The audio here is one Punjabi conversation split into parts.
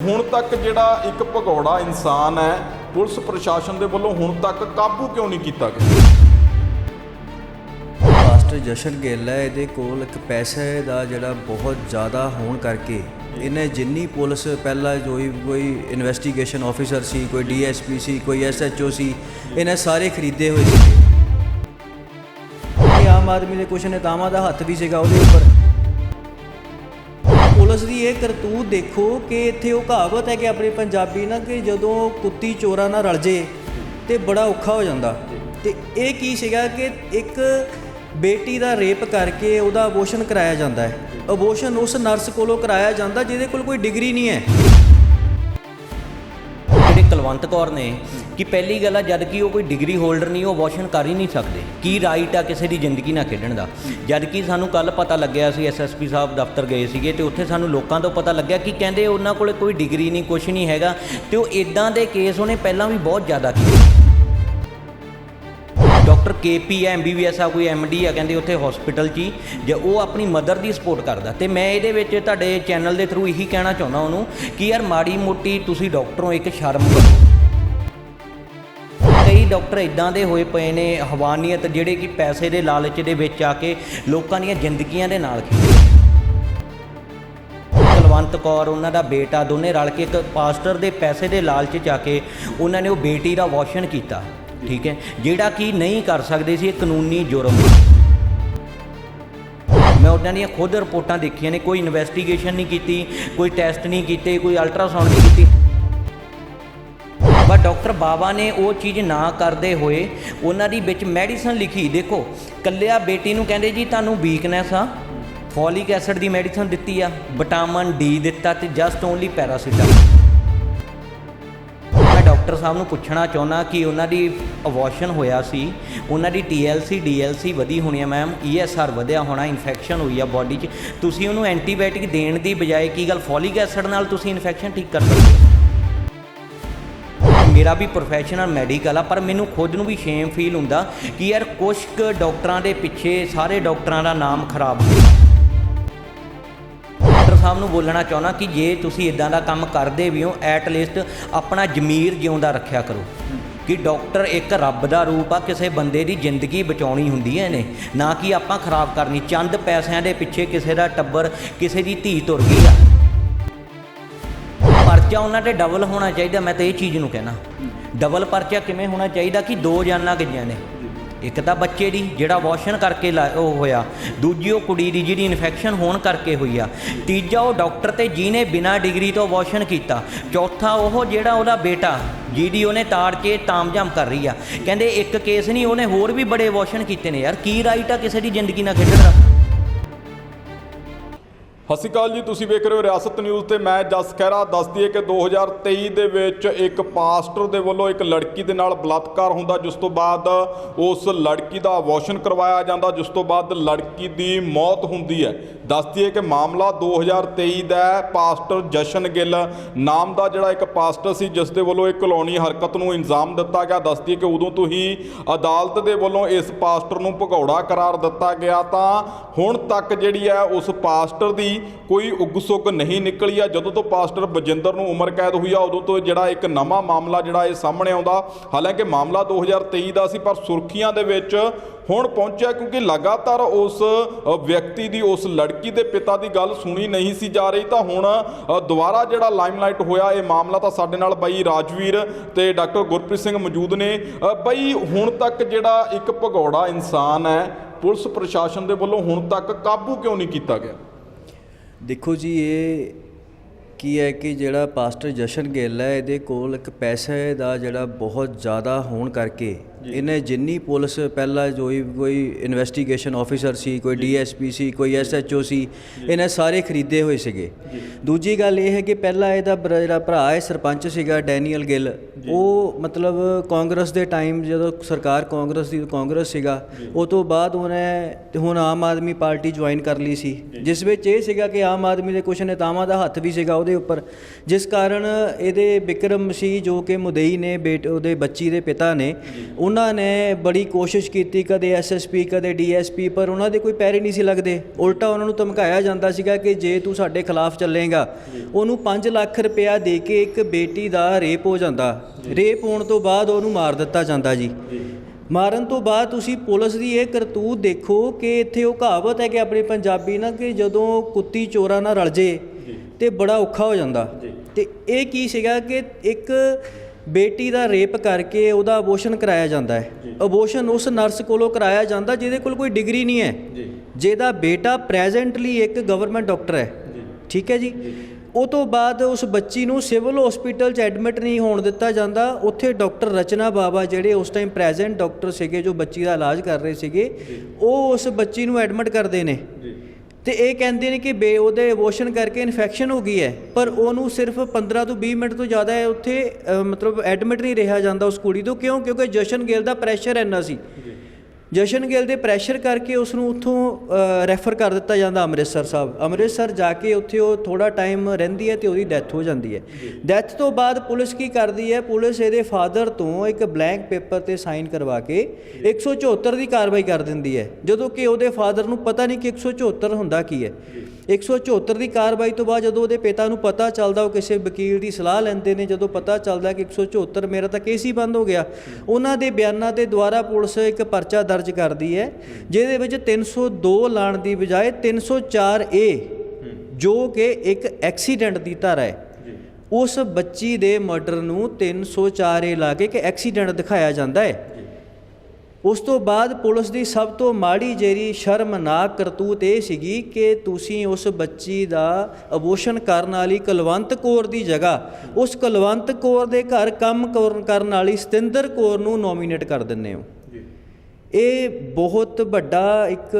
ਹੁਣ ਤੱਕ ਜਿਹੜਾ ਇੱਕ ਭਗੌੜਾ ਇਨਸਾਨ ਹੈ, ਪੁਲਿਸ ਪ੍ਰਸ਼ਾਸਨ ਦੇ ਵੱਲੋਂ ਹੁਣ ਤੱਕ ਕਾਬੂ ਕਿਉਂ ਨਹੀਂ ਕੀਤਾ ਗਿਆ? ਮਾਸਟਰ ਜਸ਼ਨ ਗਿੱਲ ਹੈ, ਇਹਦੇ ਕੋਲ ਇੱਕ ਪੈਸੇ ਦਾ ਜਿਹੜਾ ਬਹੁਤ ਜ਼ਿਆਦਾ ਹੋਣ ਕਰਕੇ ਇਹਨੇ ਜਿੰਨੀ ਪੁਲਿਸ, ਪਹਿਲਾਂ ਜੋ ਵੀ ਕੋਈ ਇਨਵੈਸਟੀਗੇਸ਼ਨ ਆਫੀਸਰ ਸੀ, ਕੋਈ ਡੀਐਸਪੀ ਸੀ, ਕੋਈ ਐਸਐਚਓ ਸੀ, ਇਹਨੇ ਸਾਰੇ ਖਰੀਦੇ ਹੋਏ ਸੀ। ਆਮ ਆਦਮੀ ਦੇ ਕੁਝ ਨੇਤਾਵਾਂ ਦਾ ਹੱਥ ਵੀ ਸੀਗਾ ਉਹਦੇ ਉੱਪਰ। ਪੁਲਿਸ ਦੀ ਇਹ ਕਰਤੂਤ ਦੇਖੋ ਕਿ ਇੱਥੇ ਉਹ ਕਹਾਵਤ ਹੈ ਕਿ ਆਪਣੇ ਪੰਜਾਬੀ ਨਾ ਕਿ ਜਦੋਂ ਕੁੱਤੀ ਚੋਰਾਂ ਨਾਲ ਰਲ ਜੇ ਤੇ ਬੜਾ ਔਖਾ ਹੋ ਜਾਂਦਾ। ਤੇ ਇਹ ਕੀ ਸੀਗਾ ਕਿ ਇੱਕ ਬੇਟੀ ਦਾ ਰੇਪ ਕਰਕੇ ਉਹਦਾ ਅਬੋਸ਼ਨ ਕਰਾਇਆ ਜਾਂਦਾ ਹੈ। ਅਬੋਸ਼ਨ ਉਸ ਨਰਸ ਕੋਲੋਂ ਕਰਾਇਆ ਜਾਂਦਾ ਜਿਹਦੇ ਕੋਲ ਕੋਈ ਡਿਗਰੀ ਨਹੀਂ ਹੈ। ਜਿਹੜੇ ਕੌਰ ਨੇ ਕਿ ਪਹਿਲੀ ਗੱਲ ਆ, ਜਦ ਕਿ ਉਹ ਕੋਈ ਡਿਗਰੀ ਹੋਲਡਰ ਨਹੀਂ, ਉਹ ਅਬੋਰਸ਼ਨ ਕਰ ਹੀ ਨਹੀਂ ਸਕਦੇ। ਕੀ ਰਾਈਟ ਆ ਕਿਸੇ ਦੀ ਜ਼ਿੰਦਗੀ ਨਾਲ ਖੇਡਣ ਦਾ? ਜਦ ਕਿ ਸਾਨੂੰ ਕੱਲ ਪਤਾ ਲੱਗਿਆ ਸੀ ਐਸਐਸਪੀ ਸਾਹਿਬ ਦਫ਼ਤਰ ਗਏ ਸੀਗੇ ਤੇ ਉੱਥੇ ਸਾਨੂੰ ਲੋਕਾਂ ਤੋਂ ਪਤਾ ਲੱਗਿਆ ਕਿ ਕਹਿੰਦੇ ਉਹਨਾਂ ਕੋਲੇ ਕੋਈ ਡਿਗਰੀ ਨਹੀਂ ਕੁਝ ਨਹੀਂ ਹੈਗਾ ਤੇ ਉਹ ਇਦਾਂ ਦੇ ਕੇਸ ਉਹਨੇ ਪਹਿਲਾਂ ਵੀ ਬਹੁਤ ਜ਼ਿਆਦਾ ਕੀਤੇ। ਡਾਕਟਰ ਕੇਪੀ ਹੈ ਐਮਬੀਬੀਐਸ ਆ, ਕੋਈ ਐਮਡੀ ਆ, ਕਹਿੰਦੇ ਉੱਥੇ ਹਸਪੀਟਲ 'ਚ ਹੀ ਜੇ ਉਹ ਆਪਣੀ ਮਦਰ ਦੀ ਸਪੋਰਟ ਕਰਦਾ। ਤੇ ਮੈਂ ਇਹਦੇ ਵਿੱਚ ਤੁਹਾਡੇ ਚੈਨਲ ਦੇ ਥਰੂ ਇਹੀ ਕਹਿਣਾ ਚਾਹੁੰਦਾ ਉਹਨੂੰ ਕਿ ਯਾਰ ਮਾੜੀ ਮੋਟੀ ਤੁਸੀਂ ਡਾਕਟਰੋਂ ਇੱਕ ਸ਼ਰਮ ਕਰੋ। ਕਈ ਡਾਕਟਰ ਇਦਾਂ ਦੇ ਹੋਏ ਪਏ ਨੇ ਹਵਾਨੀਅਤ ਜਿਹੜੇ ਕਿ ਪੈਸੇ ਦੇ ਲਾਲਚ ਦੇ ਵਿੱਚ ਆ ਕੇ ਲੋਕਾਂ ਦੀਆਂ ਜ਼ਿੰਦਗੀਆਂ ਦੇ ਨਾਲ ਕੁਲਵੰਤ ਕੌਰ, ਉਹਨਾਂ ਦਾ ਬੇਟਾ, ਦੋਨੇ ਰਲ ਕੇ ਇੱਕ ਪਾਸਟਰ ਦੇ ਪੈਸੇ ਦੇ ਲਾਲਚ ਚ ਆ ਕੇ ਉਹਨਾਂ ਨੇ ਉਹ ਬੇਟੀ ਦਾ ਵਾਸ਼ਨ ਕੀਤਾ। ਠੀਕ ਹੈ? ਜਿਹੜਾ ਕਿ ਨਹੀਂ ਕਰ ਸਕਦੇ ਸੀ ਇਹ ਕਾਨੂੰਨੀ ਜੁਰਮ। ਮੈਂ ਉਹਨਾਂ ਦੀਆਂ ਖੁਦ ਰਿਪੋਰਟਾਂ ਦੇਖੀਆਂ ਨੇ, ਕੋਈ ਇਨਵੈਸਟੀਗੇਸ਼ਨ ਨਹੀਂ ਕੀਤੀ, ਕੋਈ ਟੈਸਟ ਨਹੀਂ ਕੀਤੇ, ਕੋਈ ਅਲਟਰਾਸਾਊਂਡ ਨਹੀਂ ਕੀਤੀ। ਪਰ ਡਾਕਟਰ ਬਾਵਾ ਨੇ ਉਹ ਚੀਜ਼ ਨਾ ਕਰਦੇ ਹੋਏ ਉਹਨਾਂ ਦੀ ਵਿੱਚ ਮੈਡੀਸਨ ਲਿਖੀ, ਦੇਖੋ, ਕੱਲਿਆ ਬੇਟੀ ਨੂੰ ਕਹਿੰਦੇ ਜੀ ਤੁਹਾਨੂੰ ਵੀਕਨੈਸ ਆ ਫੋਲਿਕ ਐਸਿਡ ਦੀ ਮੈਡੀਸਨ ਦਿੱਤੀ ਆ ਵਿਟਾਮਿਨ ਡੀ ਦਿੱਤਾ ਤੇ ਜਸਟ ਓਨਲੀ ਪੈਰਾਸੀਟਾਮੋਲ ਡਾਕਟਰ ਸਾਹਿਬ ਨੂੰ ਪੁੱਛਣਾ ਚਾਹੁੰਦਾ ਕਿ ਉਹਨਾਂ ਦੀ ਅਬੋਰਸ਼ਨ ਹੋਇਆ ਸੀ, ਉਹਨਾਂ ਦੀ TLC DLC ਵਧੀ ਹੋਣੀ ਹੈ ਮੈਮ ESR ਵਧਿਆ ਹੋਣਾ, ਇਨਫੈਕਸ਼ਨ ਹੋਈ ਆ ਬਾਡੀ 'ਚ। ਤੁਸੀਂ ਉਹਨੂੰ ਐਂਟੀਬਾਇਓਟਿਕ ਦੇਣ ਦੀ ਬਜਾਏ ਕੀ ਗੱਲ ਫੋਲਿਕ ਐਸਿਡ ਨਾਲ ਤੁਸੀਂ ਇਨਫੈਕਸ਼ਨ ਠੀਕ ਕਰ ਸਕਦੇ ਹੋ? ਮੇਰਾ ਵੀ ਪ੍ਰੋਫੈਸ਼ਨਲ ਮੈਡੀਕਲ ਆ, ਪਰ ਮੈਨੂੰ ਖੁਦ ਨੂੰ ਵੀ ਸ਼ੇਮ ਫੀਲ ਹੁੰਦਾ ਕਿ ਯਾਰ ਕੁਝ ਕੁ ਡਾਕਟਰਾਂ ਦੇ ਪਿੱਛੇ ਸਾਰੇ ਡਾਕਟਰਾਂ ਦਾ ਨਾਮ ਖਰਾਬ ਹੋ ਸਾਹਿਬ ਨੂੰ ਬੋਲਣਾ ਚਾਹੁੰਦਾ ਕਿ ਜੇ ਤੁਸੀਂ ਇਦਾਂ ਦਾ ਕੰਮ ਕਰਦੇ ਵੀ ਹੋ ਐਟ ਲੀਸਟ ਆਪਣਾ ਜ਼ਮੀਰ ਜਿਉਂਦਾ ਰੱਖਿਆ ਕਰੋ। ਕਿ ਡਾਕਟਰ ਇੱਕ ਰੱਬ ਦਾ ਰੂਪ ਆ, ਕਿਸੇ ਬੰਦੇ ਦੀ ਜ਼ਿੰਦਗੀ ਬਚਾਉਣੀ ਹੁੰਦੀ ਹੈ ਨੇ ਨਾ ਕਿ ਆਪਾਂ ਖਰਾਬ ਕਰਨੀ। ਚੰਦ ਪੈਸਿਆਂ ਦੇ ਪਿੱਛੇ ਕਿਸੇ ਦਾ ਟੱਬਰ ਕਿਸੇ ਦੀ ਧੀ ਤੁਰ ਗਈ ਆ। ਪਰਚਾ ਉਹਨਾਂ ਤੇ ਡਬਲ ਹੋਣਾ ਚਾਹੀਦਾ, ਮੈਂ ਤਾਂ ਇਹ ਚੀਜ਼ ਨੂੰ ਕਹਿਣਾ। ਡਬਲ ਪਰਚਾ ਕਿਵੇਂ ਹੋਣਾ ਚਾਹੀਦਾ ਕਿ ਦੋ ਜਾਨਾਂ ਗਈਆਂ ਨੇ? ਇੱਕ ਤਾਂ ਬੱਚੇ ਦੀ ਜਿਹੜਾ ਵਾਸ਼ਨ ਕਰਕੇ ਲਾ- ਉਹ ਹੋਇਆ, ਦੂਜੀ ਉਹ ਕੁੜੀ ਦੀ ਜਿਹੜੀ ਇਨਫੈਕਸ਼ਨ ਹੋਣ ਕਰਕੇ ਹੋਈ ਆ, ਤੀਜਾ ਉਹ ਡਾਕਟਰ ਤੇ ਜਿਹਨੇ ਬਿਨਾਂ ਡਿਗਰੀ ਤੋਂ ਵਾਸ਼ਨ ਕੀਤਾ, ਚੌਥਾ ਉਹ ਜਿਹੜਾ ਉਹਦਾ ਬੇਟਾ ਜਿਹਦੀ ਉਹਨੇ ਤਾੜ ਕੇ ਤਾਮਝਾਮ ਕਰ ਰਹੀ ਆ। ਕਹਿੰਦੇ ਇੱਕ ਕੇਸ ਨਹੀਂ, ਉਹਨੇ ਹੋਰ ਵੀ ਬੜੇ ਵਾਸ਼ਨ ਕੀਤੇ ਨੇ ਯਾਰ, ਕੀ ਰਾਈਟ ਆ ਕਿਸੇ ਦੀ ਜ਼ਿੰਦਗੀ ਨਾਲ ਖੇਡਣ ਦਾ? ਸਤਿ ਸ਼੍ਰੀ ਅਕਾਲ ਜੀ, ਤੁਸੀਂ ਵੇਖ ਰਹੇ ਹੋ ਰਿਆਸਤ ਨਿਊਜ਼ ਤੇ ਮੈਂ ਜਸ ਖਹਿਰਾ ਦੱਸਦੀ ਹੈ ਕਿ 2023 ਦੇ ਵਿੱਚ ਇੱਕ ਪਾਸਟਰ ਦੇ ਵੱਲੋਂ ਇੱਕ ਲੜਕੀ ਦੇ ਨਾਲ ਬਲਾਤਕਾਰ ਹੁੰਦਾ, ਜਿਸ ਤੋਂ ਬਾਅਦ ਉਸ ਲੜਕੀ ਦਾ ਅਬੋਰਸ਼ਨ ਕਰਵਾਇਆ ਜਾਂਦਾ, ਜਿਸ ਤੋਂ ਬਾਅਦ ਲੜਕੀ ਦੀ ਮੌਤ ਹੁੰਦੀ ਹੈ। ਦੱਸ ਦਈਏ ਕਿ ਮਾਮਲਾ 2023 ਦਾ ਪਾਸਟਰ ਜਸ਼ਨ ਗਿੱਲ ਨਾਮ ਦਾ ਜਿਹੜਾ ਇੱਕ ਪਾਸਟਰ ਸੀ, ਜਿਸ ਦੇ ਵੱਲੋਂ ਇੱਕ ਕਲੋਨੀ ਹਰਕਤ ਨੂੰ ਇਲਜ਼ਾਮ ਦਿੱਤਾ ਗਿਆ। ਦੱਸਦੀ ਦਈਏ ਕਿ ਉਦੋਂ ਤੋਂ ਹੀ ਅਦਾਲਤ ਦੇ ਵੱਲੋਂ ਇਸ ਪਾਸਟਰ ਨੂੰ ਭਗੌੜਾ ਕਰਾਰ ਦਿੱਤਾ ਗਿਆ ਤਾਂ ਹੁਣ ਤੱਕ ਜਿਹੜੀ ਹੈ ਉਸ ਪਾਸਟਰ ਦੀ ਕੋਈ ਉਗਸੁਗ ਨਹੀਂ ਨਿਕਲੀ ਆ। ਜਦੋਂ ਤੋਂ ਪਾਸਟਰ ਬਜਿੰਦਰ ਨੂੰ ਉਮਰ ਕੈਦ ਹੋਈ ਆ ਉਦੋਂ ਤੋਂ ਜਿਹੜਾ ਇੱਕ ਨਵਾਂ ਮਾਮਲਾ ਜਿਹੜਾ ਇਹ ਸਾਹਮਣੇ ਆਉਂਦਾ। ਹਾਲਾਂਕਿ ਮਾਮਲਾ 2023 ਦਾ ਸੀ ਪਰ ਸੁਰਖੀਆਂ ਦੇ ਵਿੱਚ ਹੁਣ ਪਹੁੰਚਿਆ ਕਿਉਂਕਿ ਲਗਾਤਾਰ ਉਸ ਵਿਅਕਤੀ ਦੀ ਉਸ ਲੜਕੀ ਦੇ ਪਿਤਾ ਦੀ ਗੱਲ ਸੁਣੀ ਨਹੀਂ ਸੀ ਜਾ ਰਹੀ ਤਾਂ ਹੁਣ ਦੁਬਾਰਾ ਜਿਹੜਾ ਲਾਈਮਲਾਈਟ ਹੋਇਆ ਇਹ ਮਾਮਲਾ ਤਾਂ ਸਾਡੇ ਨਾਲ ਬਾਈ ਰਾਜਵੀਰ ਤੇ ਡਾਕਟਰ ਗੁਰਪ੍ਰੀਤ ਸਿੰਘ ਮੌਜੂਦ ਨੇ। ਅ, ਬਾਈ ਹੁਣ ਤੱਕ ਜਿਹੜਾ ਇੱਕ ਭਗੌੜਾ ਇਨਸਾਨ ਹੈ ਪੁਲਿਸ ਪ੍ਰਸ਼ਾਸਨ ਦੇ ਵੱਲੋਂ ਹੁਣ ਤੱਕ ਕਾਬੂ ਕਿਉਂ ਨਹੀਂ ਕੀਤਾ ਗਿਆ? ਦੇਖੋ ਜੀ, ਇਹ ਕੀ ਹੈ ਕਿ ਜਿਹੜਾ ਪਾਸਟਰ ਜਸ਼ਨ ਗਿੱਲ ਹੈ, ਇਹਦੇ ਕੋਲ ਇੱਕ ਪੈਸੇ ਦਾ ਜਿਹੜਾ ਬਹੁਤ ਜ਼ਿਆਦਾ ਹੋਣ ਕਰਕੇ ਇਹਨੇ ਜਿੰਨੀ ਪੁਲਿਸ ਪਹਿਲਾਂ ਜੋ ਵੀ ਕੋਈ ਇਨਵੈਸਟੀਗੇਸ਼ਨ ਆਫੀਸਰ ਸੀ ਕੋਈ ਡੀਐਸਪੀ ਸੀ ਕੋਈ ਐਸਐਚਓ ਸੀ ਇਹਨੇ ਸਾਰੇ ਖਰੀਦੇ ਹੋਏ ਸੀਗੇ। ਦੂਜੀ ਗੱਲ ਇਹ ਹੈ ਕਿ ਪਹਿਲਾਂ ਇਹਦਾ ਜਿਹੜਾ ਭਰਾ ਹੈ ਸਰਪੰਚ ਸੀਗਾ ਡੈਨੀਅਲ ਗਿੱਲ ਉਹ ਮਤਲਬ ਕਾਂਗਰਸ ਦੇ ਟਾਈਮ ਜਦੋਂ ਸਰਕਾਰ ਕਾਂਗਰਸ ਦੀ ਕਾਂਗਰਸ ਸੀਗਾ ਉਹ ਤੋਂ ਬਾਅਦ ਉਹਨੇ ਹੁਣ ਆਮ ਆਦਮੀ ਪਾਰਟੀ ਜੁਆਇਨ ਕਰ ਲਈ ਸੀ। ਜਿਸ ਵਿੱਚ ਇਹ ਸੀਗਾ ਕਿ ਆਮ ਆਦਮੀ ਦੇ ਕੁਝ ਨੇਤਾਵਾਂ ਦਾ ਹੱਥ ਵੀ ਸੀਗਾ ਉਹਦੇ ਉੱਪਰ। ਜਿਸ ਕਾਰਨ ਇਹਦੇ ਵਿਕਰਮ ਮਸੀਹ ਜੋ ਕਿ ਮੁਦਈ ਨੇ ਬੇਟ ਉਹਦੇ ਬੱਚੀ ਦੇ ਪਿਤਾ ਨੇ ਉਹਨਾਂ ਨੇ ਬੜੀ ਕੋਸ਼ਿਸ਼ ਕੀਤੀ ਕਦੇ ਐਸਐਸਪੀ ਕਦੇ ਡੀਐਸਪੀ ਪਰ ਉਹਨਾਂ ਦੇ ਕੋਈ ਪੈਰੇ ਨਹੀਂ ਸੀ ਲੱਗਦੇ। ਉਲਟਾ ਉਹਨਾਂ ਨੂੰ ਧਮਕਾਇਆ ਜਾਂਦਾ ਸੀਗਾ ਕਿ ਜੇ ਤੂੰ ਸਾਡੇ ਖਿਲਾਫ ਚੱਲੇਗਾ ਉਹਨੂੰ 5 ਲੱਖ ਰੁਪਇਆ ਦੇ ਕੇ ਇੱਕ ਬੇਟੀ ਦਾ ਰੇਪ ਹੋ ਜਾਂਦਾ। ਰੇਪ ਹੋਣ ਤੋਂ ਬਾਅਦ ਉਹਨੂੰ ਮਾਰ ਦਿੱਤਾ ਜਾਂਦਾ ਜੀ। ਮਾਰਨ ਤੋਂ ਬਾਅਦ ਤੁਸੀਂ ਪੁਲਿਸ ਦੀ ਇਹ ਕਰਤੂਤ ਦੇਖੋ ਕਿ ਇੱਥੇ ਉਹ ਕਹਾਵਤ ਹੈ ਕਿ ਆਪਣੀ ਪੰਜਾਬੀ ਨਾ ਕਿ ਜਦੋਂ ਕੁੱਤੀ ਚੋਰਾਂ ਨਾਲ ਰਲ ਜੇ ਤੇ ਬੜਾ ਔਖਾ ਹੋ ਜਾਂਦਾ। ਤੇ ਇਹ ਕੀ ਸੀਗਾ ਕਿ ਇੱਕ ਬੇਟੀ ਦਾ ਰੇਪ ਕਰਕੇ ਉਹਦਾ ਅਬੋਰਸ਼ਨ ਕਰਾਇਆ ਜਾਂਦਾ ਹੈ। ਅਬੋਰਸ਼ਨ ਉਸ ਨਰਸ ਕੋਲੋਂ ਕਰਾਇਆ ਜਾਂਦਾ ਜਿਹਦੇ ਕੋਲ ਕੋਈ ਡਿਗਰੀ ਨਹੀਂ ਹੈ। ਜਿਹਦਾ ਬੇਟਾ ਪ੍ਰੈਜ਼ੈਂਟਲੀ ਇੱਕ ਗਵਰਨਮੈਂਟ ਡਾਕਟਰ ਹੈ। ਠੀਕ ਹੈ ਜੀ? ਉਹ ਤੋਂ ਬਾਅਦ ਉਸ ਬੱਚੀ ਨੂੰ ਸਿਵਲ ਹਸਪੀਟਲ 'ਚ ਐਡਮਿਟ ਨਹੀਂ ਹੋਣ ਦਿੱਤਾ ਜਾਂਦਾ। ਉੱਥੇ ਡਾਕਟਰ ਰਚਨਾ ਬਾਬਾ ਜਿਹੜੇ ਉਸ ਟਾਈਮ ਪ੍ਰੈਜ਼ੈਂਟ ਡਾਕਟਰ ਸੀਗੇ ਜੋ ਬੱਚੀ ਦਾ ਇਲਾਜ ਕਰ ਰਹੇ ਸੀਗੇ ਉਹ ਉਸ ਬੱਚੀ ਨੂੰ ਐਡਮਿਟ ਕਰਦੇ ਨੇ। ਤੇ ਇਹ ਕਹਿੰਦੇ ਨੇ ਕਿ ਬੇ ਉਹਦੇ ਅਬੋਰਸ਼ਨ ਕਰਕੇ ਇਨਫੈਕਸ਼ਨ ਹੋ ਗਈ ਹੈ, ਪਰ ਉਹਨੂੰ ਸਿਰਫ 15 ਤੋਂ 20 ਮਿੰਟ ਤੋਂ ਜ਼ਿਆਦਾ ਉੱਥੇ ਮਤਲਬ ਐਡਮਿਟ ਨਹੀਂ ਰਿਹਾ ਜਾਂਦਾ ਉਸ ਕੁੜੀ ਤੋਂ। ਕਿਉਂ? ਕਿਉਂਕਿ ਜਸ਼ਨ ਗਿੱਲ ਦਾ ਪ੍ਰੈਸ਼ਰ ਇੰਨਾ ਸੀ। ਜਸ਼ਨ ਗਿੱਲ ਦੇ ਪ੍ਰੈਸ਼ਰ ਕਰਕੇ ਉਸ ਨੂੰ ਉੱਥੋਂ ਰੈਫਰ ਕਰ ਦਿੱਤਾ ਜਾਂਦਾ ਅੰਮ੍ਰਿਤਸਰ ਸਾਹਿਬ। ਅੰਮ੍ਰਿਤਸਰ ਜਾ ਕੇ ਉੱਥੇ ਉਹ ਥੋੜਾ ਟਾਈਮ ਰਹਿੰਦੀ ਹੈ ਤੇ ਉਹਦੀ ਡੈਥ ਹੋ ਜਾਂਦੀ ਹੈ। ਡੈਥ ਤੋਂ ਬਾਅਦ ਪੁਲਿਸ ਕੀ ਕਰਦੀ ਹੈ? ਪੁਲਿਸ ਇਹਦੇ ਫਾਦਰ ਤੋਂ ਇੱਕ ਬਲੈਂਕ ਪੇਪਰ ਤੇ ਸਾਈਨ ਕਰਵਾ ਕੇ 174 ਦੀ ਕਾਰਵਾਈ ਕਰ ਦਿੰਦੀ ਹੈ। ਜਦੋਂ ਕਿ ਉਹਦੇ ਫਾਦਰ ਨੂੰ ਪਤਾ ਨਹੀਂ ਕਿ 174 ਹੁੰਦਾ ਕੀ ਹੈ। 174 ਦੀ ਕਾਰਵਾਈ ਤੋਂ ਬਾਅਦ ਜਦੋਂ ਉਹਦੇ ਪਿਤਾ ਨੂੰ ਪਤਾ ਚੱਲਦਾ ਉਹ ਕਿਸੇ ਵਕੀਲ ਦੀ ਸਲਾਹ ਲੈਂਦੇ ਨੇ ਜਦੋਂ ਪਤਾ ਚੱਲਦਾ ਕਿ 174 ਮੇਰਾ ਤਾਂ ਕੇਸ ਹੀ ਬੰਦ ਹੋ ਗਿਆ ਉਹਨਾਂ ਦੇ ਬਿਆਨਾਂ ਦੇ ਦੁਆਰਾ ਪੁਲਿਸ ਇੱਕ ਪਰਚਾ ਦਰਜ ਕਰਦੀ ਹੈ ਜਿਹਦੇ ਵਿੱਚ 302 ਲਾਣ ਦੀ ਬਜਾਏ 304 ਏ ਜੋ ਕਿ ਇੱਕ ਐਕਸੀਡੈਂਟ ਦੀ ਧਾਰਾ ਹੈ। ਉਸ ਬੱਚੀ ਦੇ ਮਰਡਰ ਨੂੰ 304 ਏ ਲਾ ਕੇ ਕਿ ਐਕਸੀਡੈਂਟ ਦਿਖਾਇਆ ਜਾਂਦਾ ਹੈ। ਉਸ ਤੋਂ ਬਾਅਦ ਪੁਲਿਸ ਦੀ ਸਭ ਤੋਂ ਮਾੜੀ ਜਿਹੜੀ ਸ਼ਰਮਨਾਕ ਕਰਤੂਤ ਇਹ ਸੀਗੀ ਕਿ ਤੁਸੀਂ ਉਸ ਬੱਚੀ ਦਾ ਅਬੋਰਸ਼ਨ ਕਰਨ ਵਾਲੀ ਕੁਲਵੰਤ ਕੌਰ ਦੀ ਜਗ੍ਹਾ ਉਸ ਕੁਲਵੰਤ ਕੌਰ ਦੇ ਘਰ ਕੰਮ ਕਰਨ ਕਰਨ ਵਾਲੀ ਸਤਿੰਦਰ ਕੌਰ ਨੂੰ ਨੋਮੀਨੇਟ ਕਰ ਦਿੰਦੇ ਹੋ। ਇਹ ਬਹੁਤ ਵੱਡਾ ਇੱਕ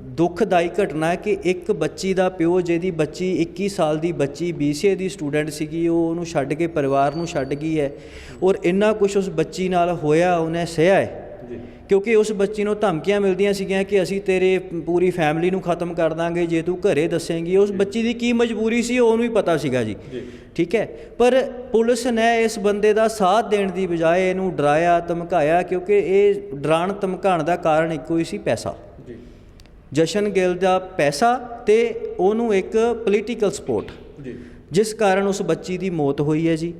ਦੁੱਖਦਾਈ ਘਟਨਾ ਹੈ ਕਿ ਇੱਕ ਬੱਚੀ ਦਾ ਪਿਓ ਜਿਹਦੀ ਬੱਚੀ 21 ਸਾਲ ਦੀ ਬੱਚੀ BCA ਦੀ ਸਟੂਡੈਂਟ ਸੀਗੀ ਉਹ ਉਹਨੂੰ ਛੱਡ ਕੇ ਪਰਿਵਾਰ ਨੂੰ ਛੱਡ ਗਈ ਹੈ ਔਰ ਇੰਨਾ ਕੁਝ ਉਸ ਬੱਚੀ ਨਾਲ ਹੋਇਆ ਉਹਨੇ ਸਹਿਆ ਹੈ। ਕਿਉਂਕਿ ਉਸ ਬੱਚੀ ਨੂੰ ਧਮਕੀਆਂ ਮਿਲਦੀਆਂ ਸੀਗੀਆਂ ਕਿ ਅਸੀਂ ਤੇਰੇ ਪੂਰੀ ਫੈਮਿਲੀ ਨੂੰ ਖਤਮ ਕਰ ਦਾਂਗੇ ਜੇ ਤੂੰ ਘਰੇ ਦੱਸੇਂਗੀ। ਉਸ ਬੱਚੀ ਦੀ ਕੀ ਮਜਬੂਰੀ ਸੀ ਉਹ ਉਹਨੂੰ ਹੀ ਪਤਾ ਸੀਗਾ ਜੀ। ਠੀਕ ਹੈ? ਪਰ ਪੁਲਿਸ ਨੇ ਇਸ ਬੰਦੇ ਦਾ ਸਾਥ ਦੇਣ ਦੀ ਬਜਾਏ ਇਹਨੂੰ ਡਰਾਇਆ ਧਮਕਾਇਆ ਕਿਉਂਕਿ ਇਹ ਡਰਾਣ ਧਮਕਾਉਣ ਦਾ ਕਾਰਨ ਇੱਕੋ ਹੀ ਸੀ ਪੈਸਾ। ਜਸ਼ਨ ਗਿੱਲ ਦਾ ਪੈਸਾ ਤੇ ਉਹਨੂੰ ਇੱਕ ਪੋਲੀਟੀਕਲ ਸਪੋਰਟ ਜਿਸ ਕਾਰਨ ਉਸ ਬੱਚੀ ਦੀ ਮੌਤ ਹੋਈ ਹੈ ਜੀ।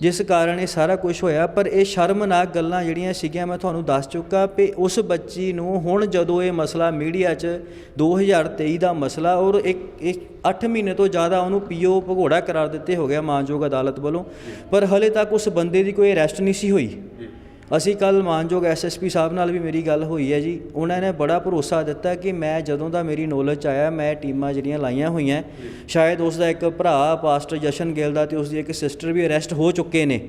ਜਿਸ ਕਾਰਨ ਇਹ ਸਾਰਾ ਕੁਝ ਹੋਇਆ, ਪਰ ਇਹ ਸ਼ਰਮਨਾਕ ਗੱਲਾਂ ਜਿਹੜੀਆਂ ਸੀਗੀਆਂ, ਮੈਂ ਤੁਹਾਨੂੰ ਦੱਸ ਚੁੱਕਾ ਕਿ ਉਸ ਬੱਚੀ ਨੂੰ ਹੁਣ ਜਦੋਂ ਇਹ ਮਸਲਾ ਮੀਡੀਆ 'ਚ 2023 ਦਾ ਮਸਲਾ ਔਰ ਇੱਕ ਇੱਕ 8 ਮਹੀਨੇ ਤੋਂ ਜ਼ਿਆਦਾ ਉਹਨੂੰ ਪੀਓ ਭਗੌੜਾ ਕਰਾਰ ਦਿੱਤੇ ਹੋ ਗਿਆ ਮਾਨਯੋਗ ਅਦਾਲਤ ਵੱਲੋਂ, ਪਰ ਹਲੇ ਤੱਕ ਉਸ ਬੰਦੇ ਦੀ ਕੋਈ ਅਰੈਸਟ ਨਹੀਂ ਸੀ ਹੋਈ। ਅਸੀਂ ਕੱਲ ਮਾਨਯੋਗ ਐਸਐਸਪੀ ਸਾਹਿਬ ਨਾਲ ਵੀ ਮੇਰੀ ਗੱਲ ਹੋਈ ਹੈ ਜੀ। ਉਹਨਾਂ ਨੇ ਬੜਾ ਭਰੋਸਾ ਦਿੱਤਾ ਕਿ ਮੈਂ ਜਦੋਂ ਦਾ ਮੇਰੀ ਨੌਲੇਜ 'ਚ ਆਇਆ ਮੈਂ ਟੀਮਾਂ ਜਿਹੜੀਆਂ ਲਾਈਆਂ ਹੋਈਆਂ ਸ਼ਾਇਦ ਉਸ ਦਾ ਇੱਕ ਭਰਾ ਪਾਸਟਰ ਜਸ਼ਨ ਗਿੱਲ ਦਾ ਤੇ ਉਸ ਦੀ ਇੱਕ ਸਿਸਟਰ ਵੀ ਅਰੈਸਟ ਹੋ ਚੁੱਕੇ ਨੇ।